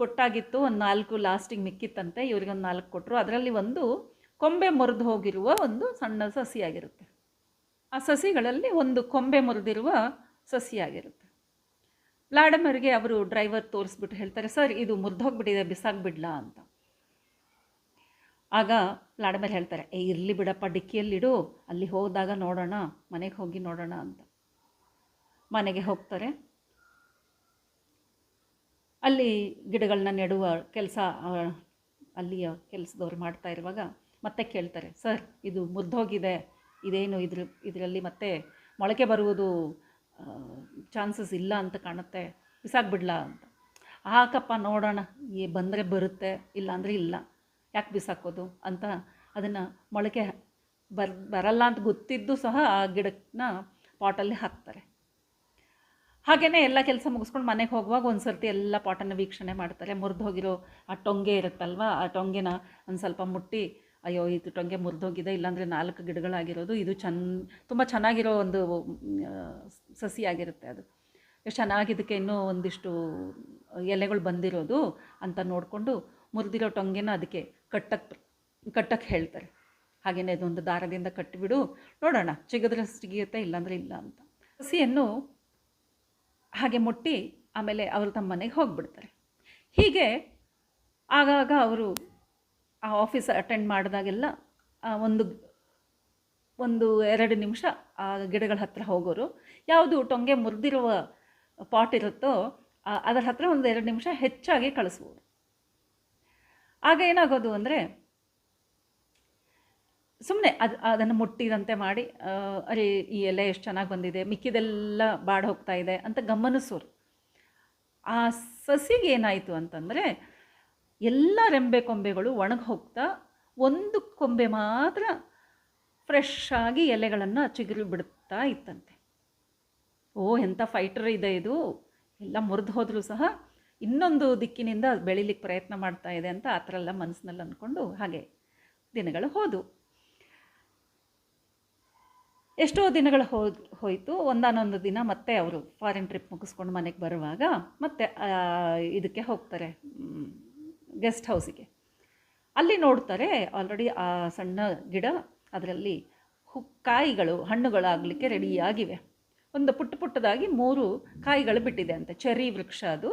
S1: ಕೊಟ್ಟಾಗಿತ್ತು, ಒಂದು ನಾಲ್ಕು ಲಾಸ್ಟಿಗೆ ಮಿಕ್ಕಿತ್ತಂತೆ, ಇವ್ರಿಗೆ ಒಂದು ನಾಲ್ಕು ಕೊಟ್ಟರು ಅದರಲ್ಲಿ ಒಂದು ಕೊಂಬೆ ಮುರಿದು ಹೋಗಿರುವ ಒಂದು ಸಣ್ಣ ಸಸಿಯಾಗಿರುತ್ತೆ. ಆ ಸಸಿಗಳಲ್ಲಿ ಒಂದು ಕೊಂಬೆ ಮುರಿದಿರುವ ಸಸಿಯಾಗಿರುತ್ತೆ. ಲಾಡಮರ್ಗೆ ಅವರು ಡ್ರೈವರ್ ತೋರಿಸ್ಬಿಟ್ಟು ಹೇಳ್ತಾರೆ, ಸರ್, ಇದು ಮುರಿದೋಗ್ಬಿಟ್ಟಿದೆ ಬಿಸಾಕ್ಬಿಡ್ಲಾ ಅಂತ. ಆಗ ಲಾಡಮರ್ ಹೇಳ್ತಾರೆ, ಏ, ಇರಲಿ ಬಿಡಪ್ಪ, ಡಿಕ್ಕಿಯಲ್ಲಿಡು, ಅಲ್ಲಿ ಹೋದಾಗ ನೋಡೋಣ, ಮನೆಗೆ ಹೋಗಿ ನೋಡೋಣ ಅಂತ. ಮನೆಗೆ ಹೋಗ್ತಾರೆ. ಅಲ್ಲಿ ಗಿಡಗಳನ್ನ ನೆಡುವ ಕೆಲಸ ಅಲ್ಲಿಯ ಕೆಲಸದವ್ರು ಮಾಡ್ತಾ ಇರುವಾಗ ಮತ್ತೆ ಕೇಳ್ತಾರೆ, ಸರ್, ಇದು ಮುದ್ದೋಗಿದೆ ಇದೇನು ಇದ್ರ, ಇದರಲ್ಲಿ ಮತ್ತೆ ಮೊಳಕೆ ಬರುವುದು ಚಾನ್ಸಸ್ ಇಲ್ಲ ಅಂತ ಕಾಣುತ್ತೆ, ಬಿಸಾಕ್ಬಿಡ್ಲಾ ಅಂತ. ಹಾಕಪ್ಪ, ನೋಡೋಣ, ಈ ಬಂದರೆ ಬರುತ್ತೆ, ಇಲ್ಲಾಂದರೆ ಇಲ್ಲ, ಯಾಕೆ ಬಿಸಾಕೋದು? ಅಂತ ಅದನ್ನು ಮೊಳಕೆ ಬರ್, ಬರಲ್ಲ ಅಂತ ಗೊತ್ತಿದ್ದು ಸಹ ಆ ಗಿಡನ ಪಾಟಲ್ಲಿ ಹಾಕ್ತಾರೆ. ಹಾಗೆಯೇ ಎಲ್ಲ ಕೆಲಸ ಮುಗಿಸ್ಕೊಂಡು ಮನೆಗೆ ಹೋಗುವಾಗ ಒಂದು ಸರ್ತಿ ಎಲ್ಲ ಪಾಟನ್ನು ವೀಕ್ಷಣೆ ಮಾಡ್ತಾರೆ. ಮುರಿದು ಹೋಗಿರೋ ಆ ಟೊಂಗೆ ಇರುತ್ತಲ್ವ, ಆ ಟೊಂಗೆನ ಒಂದು ಸ್ವಲ್ಪ ಮುಟ್ಟಿ, ಅಯ್ಯೋ ಇದು ಟೊಂಗೆ ಮುರಿದೋಗಿದೆ, ಇಲ್ಲಾಂದರೆ ನಾಲ್ಕು ಗಿಡಗಳಾಗಿರೋದು, ಇದು ಚೆನ್ನ ತುಂಬ ಚೆನ್ನಾಗಿರೋ ಒಂದು ಸಸಿಯಾಗಿರುತ್ತೆ ಅದು. ಎಷ್ಟು ಚೆನ್ನಾಗಿದ್ದಕ್ಕೆ ಇನ್ನೂ ಒಂದಿಷ್ಟು ಎಲೆಗಳು ಬಂದಿರೋದು ಅಂತ ನೋಡಿಕೊಂಡು ಮುರಿದಿರೋ ಟೊಂಗೆನ ಅದಕ್ಕೆ ಕಟ್ಟಕ್ಕೆ ಕಟ್ಟಕ್ಕೆ ಹೇಳ್ತಾರೆ. ಹಾಗೆಯೇ ಅದೊಂದು ದಾರದಿಂದ ಕಟ್ಟಿಬಿಡು ನೋಡೋಣ, ಚಿಗದ್ರೆ ಸಿಗಿಯುತ್ತೆ ಇಲ್ಲಾಂದರೆ ಇಲ್ಲ ಅಂತ. ಸಸಿಯನ್ನು ಹಾಗೆ ಮುಟ್ಟಿ ಆಮೇಲೆ ಅವರು ತಮ್ಮ ಮನೆಗೆ ಹೋಗಿಬಿಡ್ತಾರೆ. ಹೀಗೆ ಆಗಾಗ ಅವರು ಆ ಆಫೀಸ್ ಅಟೆಂಡ್ ಮಾಡಿದಾಗೆಲ್ಲ ಒಂದು ಒಂದು ಎರಡು ನಿಮಿಷ ಆ ಗಿಡಗಳ ಹತ್ರ ಹೋಗೋರು. ಯಾವುದು ಟೊಂಗೆ ಮುರಿದಿರುವ ಪಾಟ್ ಇರುತ್ತೋ ಅದರ ಹತ್ರ ಒಂದು ಎರಡು ನಿಮಿಷ ಹೆಚ್ಚಾಗಿ ಕಳಿಸ್ಬೋದು ಆಗ ಏನಾಗೋದು ಅಂದರೆ ಸುಮ್ಮನೆ ಅದು, ಅದನ್ನು ಮುಟ್ಟಿದಂತೆ ಮಾಡಿ ಅರೆ, ಈ ಎಲೆ ಎಷ್ಟು ಚೆನ್ನಾಗಿ ಬಂದಿದೆ, ಮಿಕ್ಕಿದೆಲ್ಲ ಬಾಡ್ ಹೋಗ್ತಾ ಇದೆ ಅಂತ ಗಮನಿಸೋರು ಆ ಸಸಿಗೆ ಏನಾಯಿತು ಅಂತಂದರೆ, ಎಲ್ಲ ರೆಂಬೆ ಕೊಂಬೆಗಳು ಒಣಗಿ ಹೋಗ್ತಾ ಒಂದು ಕೊಂಬೆ ಮಾತ್ರ ಫ್ರೆಶ್ ಆಗಿ ಎಲೆಗಳನ್ನು ಚಿಗುರು ಬಿಡ್ತಾ ಇತ್ತಂತೆ. ಓ ಎಂಥ ಫೈಟರ್ ಇದೆ ಇದು. ಎಲ್ಲ ಮುರಿದು ಹೋದರೂ ಸಹ ಇನ್ನೊಂದು ದಿಕ್ಕಿನಿಂದ ಬೆಳಿಲಿಕ್ಕೆ ಪ್ರಯತ್ನ ಮಾಡ್ತಾ ಇದೆ ಅಂತ ಆ ಥರ ಎಲ್ಲ ಮನಸ್ಸಿನಲ್ಲಿ ಅಂದ್ಕೊಂಡು ಹಾಗೆ ದಿನಗಳು ಹೋದವು. ಎಷ್ಟೋ ದಿನಗಳು ಹೋ, ಹೋಯಿತು. ಒಂದಾನೊಂದು ದಿನ ಮತ್ತೆ ಅವರು ಫಾರಿನ್ ಟ್ರಿಪ್ ಮುಗಿಸ್ಕೊಂಡು ಮನೆಗೆ ಬರುವಾಗ ಮತ್ತೆ ಇದಕ್ಕೆ ಹೋಗ್ತಾರೆ ಗೆಸ್ಟ್ ಹೌಸಿಗೆ ಅಲ್ಲಿ ನೋಡ್ತಾರೆ ಆಲ್ರೆಡಿ ಆ ಸಣ್ಣ ಗಿಡ, ಅದರಲ್ಲಿ ಹು, ಕಾಯಿಗಳು, ಹಣ್ಣುಗಳಾಗಲಿಕ್ಕೆ ರೆಡಿಯಾಗಿವೆ. ಒಂದು ಪುಟ್ಟ ಪುಟ್ಟದಾಗಿ ಮೂರು ಕಾಯಿಗಳು ಬಿಟ್ಟಿದೆ ಅಂತೆ. ಚೆರಿ ವೃಕ್ಷ ಅದು.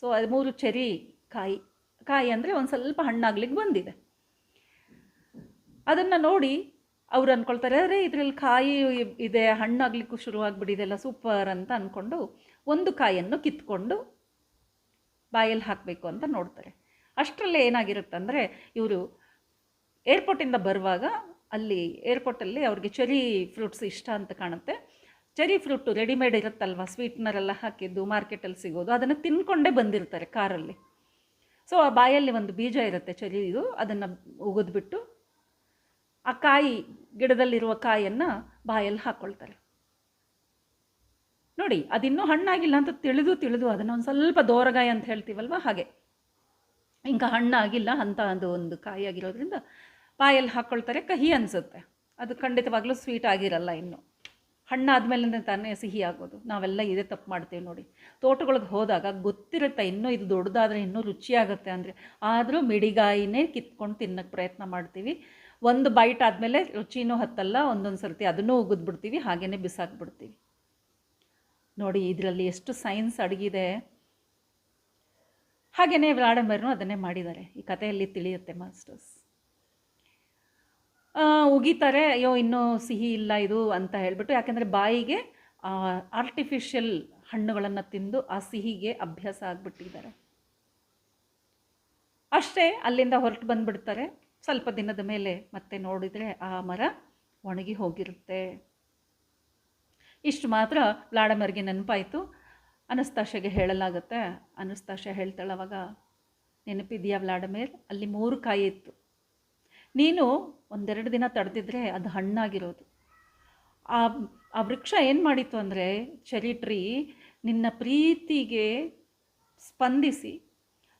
S1: ಸೊ ಅದು ಮೂರು ಚೆರಿ ಕಾಯಿ ಕಾಯಿ ಅಂದರೆ ಒಂದು ಸ್ವಲ್ಪ ಹಣ್ಣಾಗ್ಲಿಕ್ಕೆ ಬಂದಿದೆ. ಅದನ್ನು ನೋಡಿ ಅವ್ರು ಅಂದ್ಕೊಳ್ತಾರೆ ಅರೆ, ಇದರಲ್ಲಿ ಕಾಯಿ ಇದೆ, ಹಣ್ಣಾಗ್ಲಿಕ್ಕೂ ಶುರುವಾಗ್ಬಿಟ್ಟಿದೆಲ್ಲ ಸೂಪರ್ ಅಂತ ಅಂದ್ಕೊಂಡು ಒಂದು ಕಾಯನ್ನು ಕಿತ್ಕೊಂಡು ಬಾಯಲ್ಲಿ ಹಾಕಬೇಕು ಅಂತ ನೋಡ್ತಾರೆ. ಅಷ್ಟರಲ್ಲೇ ಏನಾಗಿರುತ್ತಂದರೆ ಇವರು ಏರ್ಪೋರ್ಟಿಂದ ಬರುವಾಗ ಅಲ್ಲಿ, ಏರ್ಪೋರ್ಟಲ್ಲಿ ಅವ್ರಿಗೆ ಚೆರಿ ಫ್ರೂಟ್ಸ್ ಇಷ್ಟ ಅಂತ ಕಾಣುತ್ತೆ. ಚೆರಿ ಫ್ರೂಟು ರೆಡಿಮೇಡ್ ಇರುತ್ತಲ್ವ ಸ್ವೀಟ್ನರೆಲ್ಲ ಹಾಕಿದ್ದು, ಮಾರ್ಕೆಟಲ್ಲಿ ಸಿಗೋದು, ಅದನ್ನು ತಿನ್ಕೊಂಡೇ ಬಂದಿರ್ತಾರೆ ಕಾರಲ್ಲಿ. ಸೊ, ಆ ಬಾಯಲ್ಲಿ ಒಂದು ಬೀಜ ಇರುತ್ತೆ ಚೆರಿದು ಅದನ್ನು ಉಗಿದ್ಬಿಟ್ಟು ಆ ಕಾಯಿ ಗಿಡದಲ್ಲಿರುವ ಕಾಯನ್ನು ಬಾಯಲ್ಲಿ ಹಾಕ್ಕೊಳ್ತಾರೆ ನೋಡಿ, ಅದಿನ್ನೂ ಹಣ್ಣಾಗಿಲ್ಲ ಅಂತ ತಿಳಿದು ತಿಳಿದು ಅದನ್ನು ಒಂದು ಸ್ವಲ್ಪ ದೋರಗಾಯಿ ಅಂತ ಹೇಳ್ತೀವಲ್ವ? ಹಾಗೆ. ಇಂಕ ಹಣ್ಣಾಗಿಲ್ಲ ಅಂತ ಅದು ಒಂದು ಕಾಯಿ ಆಗಿರೋದ್ರಿಂದ ಬಾಯಲ್ಲಿ ಹಾಕ್ಕೊಳ್ತಾರೆ ಕಹಿ ಅನಿಸುತ್ತೆ. ಅದು ಖಂಡಿತವಾಗ್ಲೂ ಸ್ವೀಟ್ ಆಗಿರಲ್ಲ ಇನ್ನು. ಹಣ್ಣಾದ್ಮೇಲೆ ತಾನೇ ಸಿಹಿ ಆಗೋದು. ನಾವೆಲ್ಲ ಇದೇ ತಪ್ಪು ಮಾಡ್ತೀವಿ ನೋಡಿ. ತೋಟಗಳಿಗೆ ಹೋದಾಗ ಗೊತ್ತಿರುತ್ತೆ ಇನ್ನೂ ಇದು ದೊಡ್ಡದಾದರೆ ಇನ್ನೂ ರುಚಿಯಾಗುತ್ತೆ ಅಂದರೆ. ಆದರೂ ಮಿಡಿಗಾಯಿನೇ ಕಿತ್ಕೊಂಡು ತಿನ್ನೋಕ್ಕೆ ಪ್ರಯತ್ನ ಮಾಡ್ತೀವಿ. ಒಂದು ಬೈಟ್ ಆದಮೇಲೆ ರುಚಿನೂ ಹತ್ತಲ್ಲ, ಒಂದೊಂದು ಸರ್ತಿ ಅದನ್ನೂ ಉಗಿದ್ಬಿಡ್ತೀವಿ ಹಾಗೆಯೇ ಬಿಸಾಕ್ಬಿಡ್ತೀವಿ. ನೋಡಿ, ಇದರಲ್ಲಿ ಎಷ್ಟು ಸೈನ್ಸ್ ಅಡಗಿದೆ. ಹಾಗೆಯೇ ವ್ಲಾಡಂಬರ್ನು ಅದನ್ನೇ ಮಾಡಿದ್ದಾರೆ. ಈ ಕಥೆಯಲ್ಲಿ ತಿಳಿಯುತ್ತೆ ಮಾಸ್ಟರ್ಸ್. ಉಗಿತಾರೆ, ಅಯ್ಯೋ, ಇನ್ನೂ ಸಿಹಿ ಇಲ್ಲ ಇದು ಅಂತ ಹೇಳಿಬಿಟ್ಟು, ಯಾಕೆಂದರೆ ಬಾಯಿಗೆ ಆರ್ಟಿಫಿಷಿಯಲ್ ಹಣ್ಣುಗಳನ್ನು ತಿಂದು ಆ ಸಿಹಿಗೆ ಅಭ್ಯಾಸ ಆಗಿಬಿಟ್ಟಿದ್ದಾರೆ. ಅಷ್ಟೇ, ಅಲ್ಲಿಂದ ಹೊರಟು ಬಂದುಬಿಡ್ತಾರೆ. ಸ್ವಲ್ಪ ದಿನದ ಮೇಲೆ ಮತ್ತೆ ನೋಡಿದರೆ ಆ ಮರ ಒಣಗಿ ಹೋಗಿರುತ್ತೆ. ಇಷ್ಟು ಮಾತ್ರ ವ್ಲಾಡಮರ್ಗೆ ನೆನಪಾಯಿತು. ಅನಸ್ತಾಶೆಗೆ ಹೇಳಲಾಗುತ್ತೆ. ಅನಸ್ತಾಶ ಹೇಳ್ತಾಳೆ ಅವಾಗ ನೆನಪಿದೆಯಾ ವ್ಲಾಡಮೇರ್ ಅಲ್ಲಿ ಮೂರು ಕಾಯಿ ಇತ್ತು. ನೀನು ಒಂದೆರಡು ದಿನ ತಡೆದಿದ್ರೆ ಅದು ಹಣ್ಣಾಗಿರೋದು. ಆ ಆ ವೃಕ್ಷ ಏನು ಮಾಡಿತ್ತು ಅಂದರೆ ಚೆರಿ ಟ್ರೀ ನಿನ್ನ ಪ್ರೀತಿಗೆ ಸ್ಪಂದಿಸಿ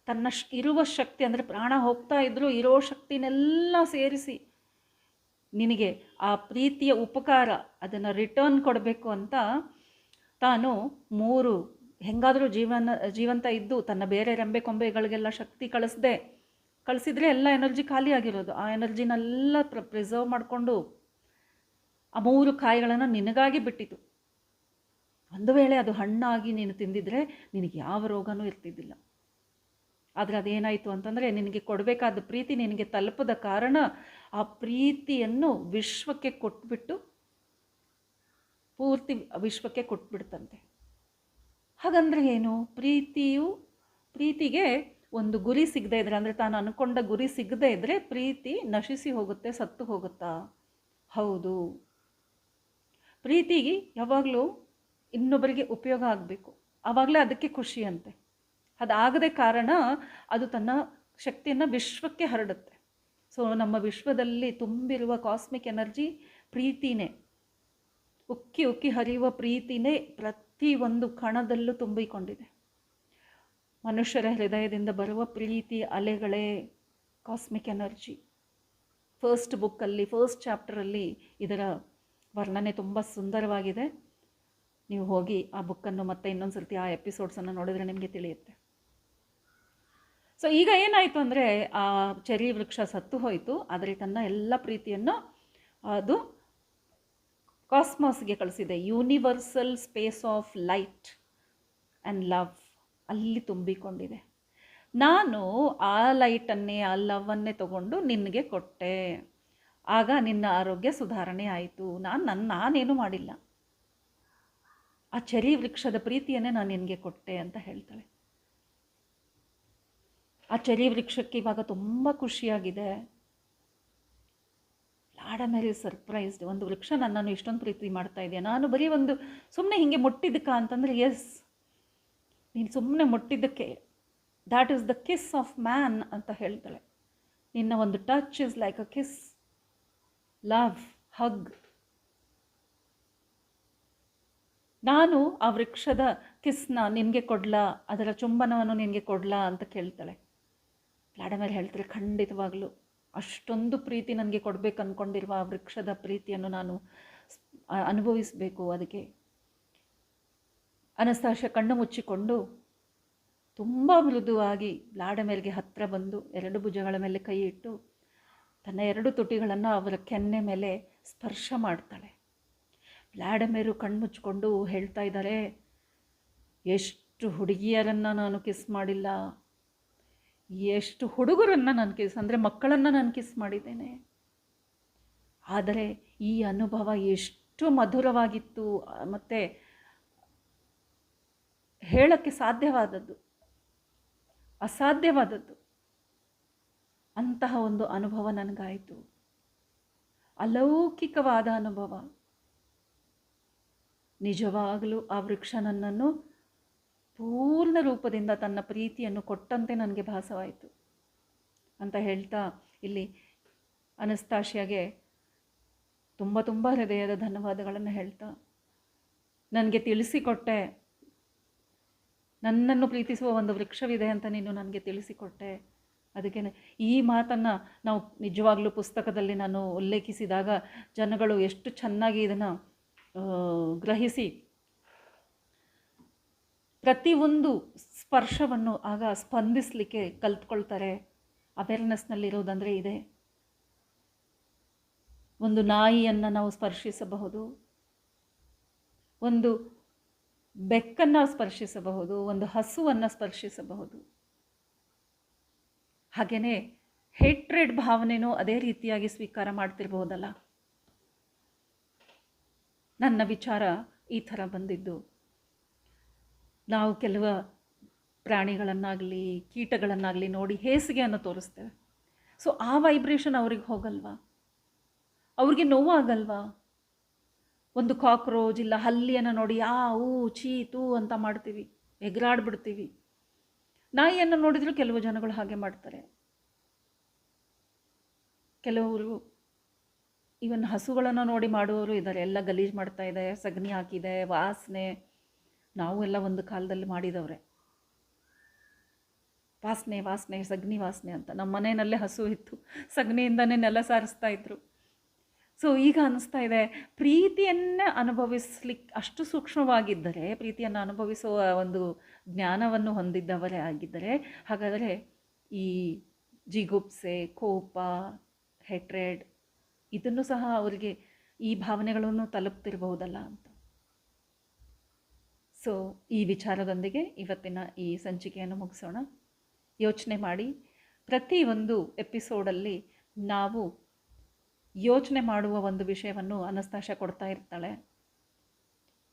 S1: ತನ್ನ ಇರುವ ಶಕ್ತಿ ಅಂದರೆ ಪ್ರಾಣ ಹೋಗ್ತಾ ಇದ್ದರೂ ಇರೋ ಶಕ್ತಿನೆಲ್ಲ ಸೇರಿಸಿ ನಿನಗೆ ಆ ಪ್ರೀತಿಯ ಉಪಕಾರ ಅದನ್ನು ರಿಟರ್ನ್ ಕೊಡಬೇಕು ಅಂತ ತಾನು ಮೂರು ಹೆಂಗಾದರೂ ಜೀವನ, ಜೀವಂತ ಇದ್ದು ತನ್ನ ಬೇರೆ ರೆಂಬೆ ಕೊಂಬೆಗಳಿಗೆಲ್ಲ ಶಕ್ತಿ ಕಳಿಸ್ದೆ. ಕಳಿಸಿದರೆ ಎಲ್ಲ ಎನರ್ಜಿ ಖಾಲಿ ಆಗಿರೋದು. ಆ ಎನರ್ಜಿನೆಲ್ಲ ಪ್ರ ಪ್ರಿಸರ್ವ್ ಮಾಡಿಕೊಂಡು ಆ ಮೂರು ಕಾಯಿಗಳನ್ನು ನಿನಗಾಗಿ ಬಿಟ್ಟಿತು. ಒಂದು ವೇಳೆ ಅದು ಹಣ್ಣಾಗಿ ನೀನು ತಿಂದಿದ್ರೆ ನಿನಗೆ ಯಾವ ರೋಗನೂ ಇರ್ತಿದ್ದಿಲ್ಲ. ಆದರೆ ಅದೇನಾಯಿತು ಅಂತಂದರೆ ನಿನಗೆ ಕೊಡಬೇಕಾದ ಪ್ರೀತಿ ನಿನಗೆ ತಲುಪದ ಕಾರಣ ಆ ಪ್ರೀತಿಯನ್ನು ವಿಶ್ವಕ್ಕೆ ಕೊಟ್ಬಿಟ್ಟು ಪೂರ್ತಿ ವಿಶ್ವಕ್ಕೆ ಕೊಟ್ಬಿಡ್ತಂತೆ. ಹಾಗಂದ್ರೆ ಏನು? ಪ್ರೀತಿಯು ಪ್ರೀತಿಗೆ ಒಂದು ಗುರಿ ಸಿಗದೇ ಇದ್ರೆ, ಅಂದರೆ ತಾನು ಅನ್ಕೊಂಡ ಗುರಿ ಸಿಗದೇ ಇದ್ದರೆ ಪ್ರೀತಿ ನಶಿಸಿ ಹೋಗುತ್ತೆ, ಸತ್ತು ಹೋಗುತ್ತಾ? ಹೌದು. ಪ್ರೀತಿಗೆ ಯಾವಾಗಲೂ ಇನ್ನೊಬ್ಬರಿಗೆ ಉಪಯೋಗ ಆಗಬೇಕು. ಆವಾಗಲೇ ಅದಕ್ಕೆ ಖುಷಿ ಅಂತೆ ಅದಾಗದೆ ಕಾರಣ ಅದು ತನ್ನ ಶಕ್ತಿಯನ್ನು ವಿಶ್ವಕ್ಕೆ ಹರಡುತ್ತೆ. ಸೊ ನಮ್ಮ ವಿಶ್ವದಲ್ಲಿ ತುಂಬಿರುವ ಕಾಸ್ಮಿಕ್ ಎನರ್ಜಿ ಪ್ರೀತಿನೇ, ಉಕ್ಕಿ ಉಕ್ಕಿ ಹರಿಯುವ ಪ್ರೀತಿನೇ ಪ್ರತಿ ಒಂದು ಕಣದಲ್ಲೂ ತುಂಬಿಕೊಂಡಿದೆ. ಮನುಷ್ಯರ ಹೃದಯದಿಂದ ಬರುವ ಪ್ರೀತಿ ಅಲೆಗಳೇ ಕಾಸ್ಮಿಕ್ ಎನರ್ಜಿ ಫಸ್ಟ್ ಬುಕ್ಕಲ್ಲಿ ಫಸ್ಟ್ ಚಾಪ್ಟರಲ್ಲಿ ಇದರ ವರ್ಣನೆ ತುಂಬ ಸುಂದರವಾಗಿದೆ. ನೀವು ಹೋಗಿ ಆ ಬುಕ್ಕನ್ನು ಮತ್ತೆ ಇನ್ನೊಂದು ಸರ್ತಿ ಆ ಎಪಿಸೋಡ್ಸನ್ನು ನೋಡಿದರೆ ನಿಮಗೆ ತಿಳಿಯುತ್ತೆ. ಸೊ ಈಗ ಏನಾಯಿತು ಅಂದರೆ, ಆ ಚೆರಿ ವೃಕ್ಷ ಸತ್ತು ಹೋಯಿತು. ಆದರೆ ತನ್ನ ಎಲ್ಲ ಪ್ರೀತಿಯನ್ನು ಅದು ಕಾಸ್ಮಾಸ್ಗೆ ಕಳಿಸಿದೆ. Universal space of light and love ಅಲ್ಲಿ ತುಂಬಿಕೊಂಡಿದೆ. ನಾನು ಆ ಲೈಟನ್ನೇ ಆ ಲವ್ವನ್ನೇ ತಗೊಂಡು ನಿನಗೆ ಕೊಟ್ಟೆ. ಆಗ ನಿನ್ನ ಆರೋಗ್ಯ ಸುಧಾರಣೆ ಆಯಿತು. ನಾನು ನನ್ನ ನಾನೇನು ಮಾಡಿಲ್ಲ. ಆ ಚರಿ ವೃಕ್ಷದ ಪ್ರೀತಿಯನ್ನೇ ನಾನು ನಿನಗೆ ಕೊಟ್ಟೆ ಅಂತ ಹೇಳ್ತಾಳೆ. ಆ ಚೆರಿ ವೃಕ್ಷಕ್ಕೆ ಇವಾಗ ತುಂಬ ಖುಷಿಯಾಗಿದೆ. ಲಾಡ ಮೇಲೆ ಸರ್ಪ್ರೈಸ್ಡ್. ಒಂದು ವೃಕ್ಷ ನನ್ನನ್ನು ಇಷ್ಟೊಂದು ಪ್ರೀತಿ ಮಾಡ್ತಾ ಇದೆಯಾ? ನಾನು ಬರೀ ಒಂದು ಸುಮ್ಮನೆ ಹೀಗೆ ಮುಟ್ಟಿದ್ದಕ್ಕ ಅಂತಂದರೆ ಎಸ್ ನೀನು ಸುಮ್ಮನೆ ಮುಟ್ಟಿದ್ದಕ್ಕೆ that is the kiss of man ಅಂತ ಹೇಳ್ತಾಳೆ. ನಿನ್ನ ಒಂದು touch is like a kiss love hug ನಾನು ಆ ವೃಕ್ಷದ ಕಿಸ್ನ ನಿನಗೆ ಕೊಡ್ಲಾ? ಅದರ ಚುಂಬನವನ್ನು ನಿನಗೆ ಕೊಡ್ಲಾ ಅಂತ ಕೇಳ್ತಾಳೆ. ಮೇಲೆ ಹೇಳ್ತಾರೆ ಖಂಡಿತವಾಗಲೂ ಅಷ್ಟೊಂದು ಪ್ರೀತಿ ನನಗೆ ಕೊಡಬೇಕು ಅಂದ್ಕೊಂಡಿರುವ ಆ ವೃಕ್ಷದ ಪ್ರೀತಿಯನ್ನು ನಾನು ಅನುಭವಿಸಬೇಕು ಅದಕ್ಕೆ. ಅನಸ್ತಾಶ ಕಣ್ಣು ಮುಚ್ಚಿಕೊಂಡು ತುಂಬ ಮೃದುವಾಗಿ ಲಾಡಮೇಲೆಗೆ ಹತ್ತಿರ ಬಂದು ಎರಡು ಭುಜಗಳ ಮೇಲೆ ಕೈ ಇಟ್ಟು ತನ್ನ ಎರಡು ತುಟಿಗಳನ್ನು ಅವರ ಕೆನ್ನೆ ಮೇಲೆ ಸ್ಪರ್ಶ ಮಾಡ್ತಾಳೆ. ಕಣ್ಣು ಮುಚ್ಚಿಕೊಂಡು ಹೇಳ್ತಾ ಇದ್ದಾರೆ, ಎಷ್ಟು ಹುಡುಗಿಯರನ್ನು ನಾನು ಕಿಸ್ ಮಾಡಿಲ್ಲ. ಎಷ್ಟು ಹುಡುಗರನ್ನು ನಾನು ಕಿಸ್, ಅಂದರೆ ಮಕ್ಕಳನ್ನು ನಾನು ಕಿಸ್ ಮಾಡಿದ್ದೇನೆ. ಆದರೆ ಈ ಅನುಭವ ಎಷ್ಟು ಮಧುರವಾಗಿತ್ತು, ಮತ್ತು ಹೇಳೋಕ್ಕೆ ಸಾಧ್ಯವಾದದ್ದು, ಅಸಾಧ್ಯವಾದದ್ದು, ಅಂತಹ ಒಂದು ಅನುಭವ ನನಗಾಯಿತು. ಅಲೌಕಿಕವಾದ ಅನುಭವ. ನಿಜವಾಗಲೂ ಆ ವೃಕ್ಷ ನನ್ನನ್ನು ಪೂರ್ಣ ರೂಪದಿಂದ ತನ್ನ ಪ್ರೀತಿಯನ್ನು ಕೊಟ್ಟಂತೆ ನನಗೆ ಭಾಸವಾಯಿತು. ಅಂತ ಹೇಳ್ತಾ ಇಲ್ಲಿ ಅನಸ್ತಾಶಿಯಾಗೆ ತುಂಬ ತುಂಬ ಹೃದಯದ ಧನ್ಯವಾದಗಳನ್ನು ಹೇಳ್ತಾ, ನನಗೆ ತಿಳಿಸಿಕೊಟ್ಟೆ. ನನ್ನನ್ನು ಪ್ರೀತಿಸುವ ಒಂದು ವೃಕ್ಷವಿದೆ ಅಂತ ನೀನು ನನಗೆ ತಿಳಿಸಿಕೊಟ್ಟೆ. ಅದಕ್ಕೆ ಈ ಮಾತನ್ನು ನಾವು ನಿಜವಾಗ್ಲೂ ಪುಸ್ತಕದಲ್ಲಿ ನಾನು ಉಲ್ಲೇಖಿಸಿದಾಗ ಜನಗಳು ಎಷ್ಟು ಚೆನ್ನಾಗಿ ಇದನ್ನು ಗ್ರಹಿಸಿ ಪ್ರತಿಯೊಂದು ಸ್ಪರ್ಶವನ್ನು ಆಗ ಸ್ಪಂದಿಸಲಿಕ್ಕೆ ಕಲ್ತ್ಕೊಳ್ತಾರೆ. ಅವೇರ್ನೆಸ್ನಲ್ಲಿರೋದಂದರೆ ಇದೆ. ಒಂದು ನಾಯಿಯನ್ನು ನಾವು ಸ್ಪರ್ಶಿಸಬಹುದು. ಒಂದು ಬೆಕ್ಕನ್ನು ಸ್ಪರ್ಶಿಸಬಹುದು. ಒಂದು ಹಸುವನ್ನು ಸ್ಪರ್ಶಿಸಬಹುದು. ಹಾಗೆಯೇ ಹೇಟ್ರೆಡ್ ಭಾವನೆನೂ ಅದೇ ರೀತಿಯಾಗಿ ಸ್ವೀಕಾರ ಮಾಡ್ತಿರ್ಬೋದಲ್ಲ? ನನ್ನ ವಿಚಾರ ಈ ಥರ ಬಂದಿದ್ದು. ನಾವು ಕೆಲವು ಪ್ರಾಣಿಗಳನ್ನಾಗಲಿ, ಕೀಟಗಳನ್ನಾಗಲಿ ನೋಡಿ ಹೇಸಿಗೆಯನ್ನು ತೋರಿಸ್ತೇವೆ. ಸೊ ಆ ವೈಬ್ರೇಷನ್ ಅವ್ರಿಗೆ ಹೋಗಲ್ವಾ? ಅವ್ರಿಗೆ ನೋವಾಗಲ್ವಾ? ಒಂದು ಕಾಕ್ರೋಚ್ ಇಲ್ಲ ಹಲ್ಲಿಯನ್ನು ನೋಡಿ ಆ ಊ ಚೀ ತೂ ಅಂತ ಮಾಡ್ತೀವಿ. ಎಗರಾಡ್ಬಿಡ್ತೀವಿ. ನಾಯಿಯನ್ನು ನೋಡಿದರೂ ಕೆಲವು ಜನಗಳು ಹಾಗೆ ಮಾಡ್ತಾರೆ. ಕೆಲವರು ಇವನ್ ಹಸುಗಳನ್ನು ನೋಡಿ ಮಾಡುವವರು ಇದ್ದಾರೆ. ಎಲ್ಲ ಗಲೀಜು ಮಾಡ್ತಾ ಇದೆ, ಸಗಣಿ ಹಾಕಿದೆ, ವಾಸನೆ. ನಾವು ಎಲ್ಲ ಒಂದು ಕಾಲದಲ್ಲಿ ಮಾಡಿದವ್ರೆ. ವಾಸನೆ ವಾಸನೆ, ಸಗ್ನಿ ವಾಸನೆ ಅಂತ. ನಮ್ಮ ಮನೆಯಲ್ಲೇ ಹಸು ಇತ್ತು. ಸಗಣಿಯಿಂದನೇ ನೆಲ ಸಾರಿಸ್ತಾ ಇದ್ರು. ಸೊ ಈಗ ಅನ್ನಿಸ್ತಾ ಇದೆ, ಪ್ರೀತಿಯನ್ನೇ ಅನುಭವಿಸ್ಲಿಕ್ಕೆ ಅಷ್ಟು ಸೂಕ್ಷ್ಮವಾಗಿದ್ದರೆ, ಪ್ರೀತಿಯನ್ನು ಅನುಭವಿಸುವ ಒಂದು ಜ್ಞಾನವನ್ನು ಹೊಂದಿದ್ದವರೇ ಆಗಿದ್ದರೆ, ಹಾಗಾದರೆ ಈ ಜಿಗುಪ್ಸೆ, ಕೋಪ ಹೆಟ್ರೆಡ್ ಇದನ್ನು ಸಹ ಅವರಿಗೆ ಈ ಭಾವನೆಗಳನ್ನು ತಲುಪ್ತಿರಬಹುದಲ್ಲ ಅಂತ. ಸೊ ಈ ವಿಚಾರದೊಂದಿಗೆ ಇವತ್ತಿನ ಈ ಸಂಚಿಕೆಯನ್ನು ಮುಗಿಸೋಣ. ಯೋಚನೆ ಮಾಡಿ. ಪ್ರತಿಯೊಂದು ಎಪಿಸೋಡಲ್ಲಿ ನಾವು ಯೋಚನೆ ಮಾಡುವ ಒಂದು ವಿಷಯವನ್ನು ಅನಸ್ತಾಶ ಕೊಡ್ತಾ ಇರ್ತಾಳೆ.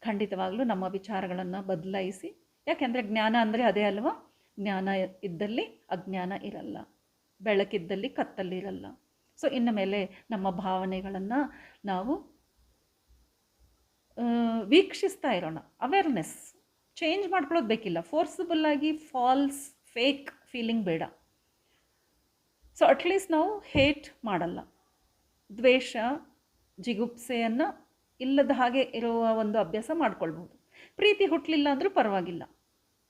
S1: ಖಂಡಿತವಾಗಲೂ ನಮ್ಮ ವಿಚಾರಗಳನ್ನು ಬದಲಾಯಿಸಿ. ಯಾಕೆಂದರೆ ಜ್ಞಾನ ಅಂದರೆ ಅದೇ ಅಲ್ವಾ? ಜ್ಞಾನ ಇದ್ದಲ್ಲಿ ಅಜ್ಞಾನ ಇರಲ್ಲ. ಬೆಳಕಿದ್ದಲ್ಲಿ ಕತ್ತಲ್ಲಿರಲ್ಲ. ಸೊ ಇನ್ನು ಮೇಲೆ ನಮ್ಮ ಭಾವನೆಗಳನ್ನು ನಾವು ವೀಕ್ಷಿಸ್ತಾ ಇರೋಣ. ಅವೇರ್ನೆಸ್ ಚೇಂಜ್ ಮಾಡ್ಕೊಳ್ಳೋದು ಬೇಕಿಲ್ಲ. ಫೋರ್ಸಬಲ್ ಆಗಿ ಫಾಲ್ಸ್ ಫೇಕ್ ಫೀಲಿಂಗ್ ಬೇಡ. ಸೊ ಅಟ್ಲೀಸ್ಟ್ ನಾವು ಹೇಟ್ ಮಾಡಲ್ಲ. ದ್ವೇಷ, ಜಿಗುಪ್ಸೆಯನ್ನು ಇಲ್ಲದ ಹಾಗೆ ಇರುವ ಒಂದು ಅಭ್ಯಾಸ ಮಾಡ್ಕೊಳ್ಬೋದು ಪ್ರೀತಿ ಹುಟ್ಟಲಿಲ್ಲ ಅಂದರೂ ಪರವಾಗಿಲ್ಲ.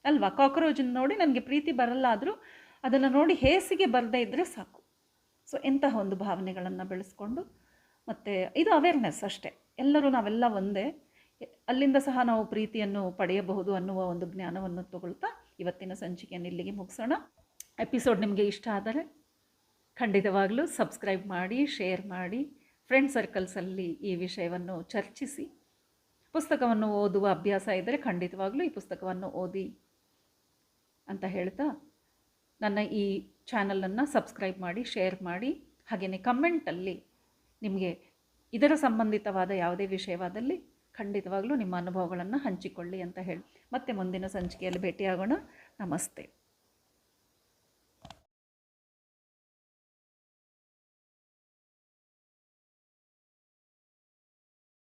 S1: ಅಲ್ವಾ? ಕಾಕ್ರೋಚನ್ನು ನೋಡಿ ನನಗೆ ಪ್ರೀತಿ ಬರಲ್ಲ ಆದರೂ ಅದನ್ನು ನೋಡಿ ಹೇಸಿಗೆ ಬರದೇ ಇದ್ದರೆ ಸಾಕು. ಸೊ ಇಂತಹ ಒಂದು ಭಾವನೆಗಳನ್ನು ಬೆಳೆಸ್ಕೊಂಡು ಮತ್ತು ಇದು ಅವೇರ್ನೆಸ್ ಅಷ್ಟೇ. ಎಲ್ಲರೂ ನಾವೆಲ್ಲ ಒಂದೇ. ಅಲ್ಲಿಂದ ಸಹ ನಾವು ಪ್ರೀತಿಯನ್ನು ಪಡೆಯಬಹುದು ಅನ್ನುವ ಒಂದು ಜ್ಞಾನವನ್ನು ತಗೊಳ್ತಾ ಇವತ್ತಿನ ಸಂಚಿಕೆಯನ್ನು ಇಲ್ಲಿಗೆ ಮುಗಿಸೋಣ. ಎಪಿಸೋಡ್ ನಿಮಗೆ ಇಷ್ಟ ಆದರೆ ಖಂಡಿತವಾಗಲೂ ಸಬ್ಸ್ಕ್ರೈಬ್ ಮಾಡಿ ಶೇರ್ ಮಾಡಿ ಫ್ರೆಂಡ್ ಸರ್ಕಲ್ಸಲ್ಲಿ ಈ ವಿಷಯವನ್ನು ಚರ್ಚಿಸಿ. ಪುಸ್ತಕವನ್ನು ಓದುವ ಅಭ್ಯಾಸ ಇದ್ದರೆ ಖಂಡಿತವಾಗಲೂ ಈ ಪುಸ್ತಕವನ್ನು ಓದಿ ಅಂತ ಹೇಳ್ತಾ ನನ್ನ ಈ ಚಾನಲನ್ನು ಸಬ್ಸ್ಕ್ರೈಬ್ ಮಾಡಿ ಶೇರ್ ಮಾಡಿ. ಹಾಗೆಯೇ ಕಮೆಂಟಲ್ಲಿ ನಿಮಗೆ ಇದರ ಸಂಬಂಧಿತವಾದ ಯಾವುದೇ ವಿಷಯವಾದಲ್ಲಿ ಖಂಡಿತವಾಗಲೂ ನಿಮ್ಮ ಅನುಭವಗಳನ್ನು ಹಂಚಿಕೊಳ್ಳಿ ಅಂತ ಹೇಳಿ. ಮತ್ತೆ ಮುಂದಿನ ಸಂಚಿಕೆಯಲ್ಲಿ ಭೇಟಿಯಾಗೋಣ. ನಮಸ್ತೆ.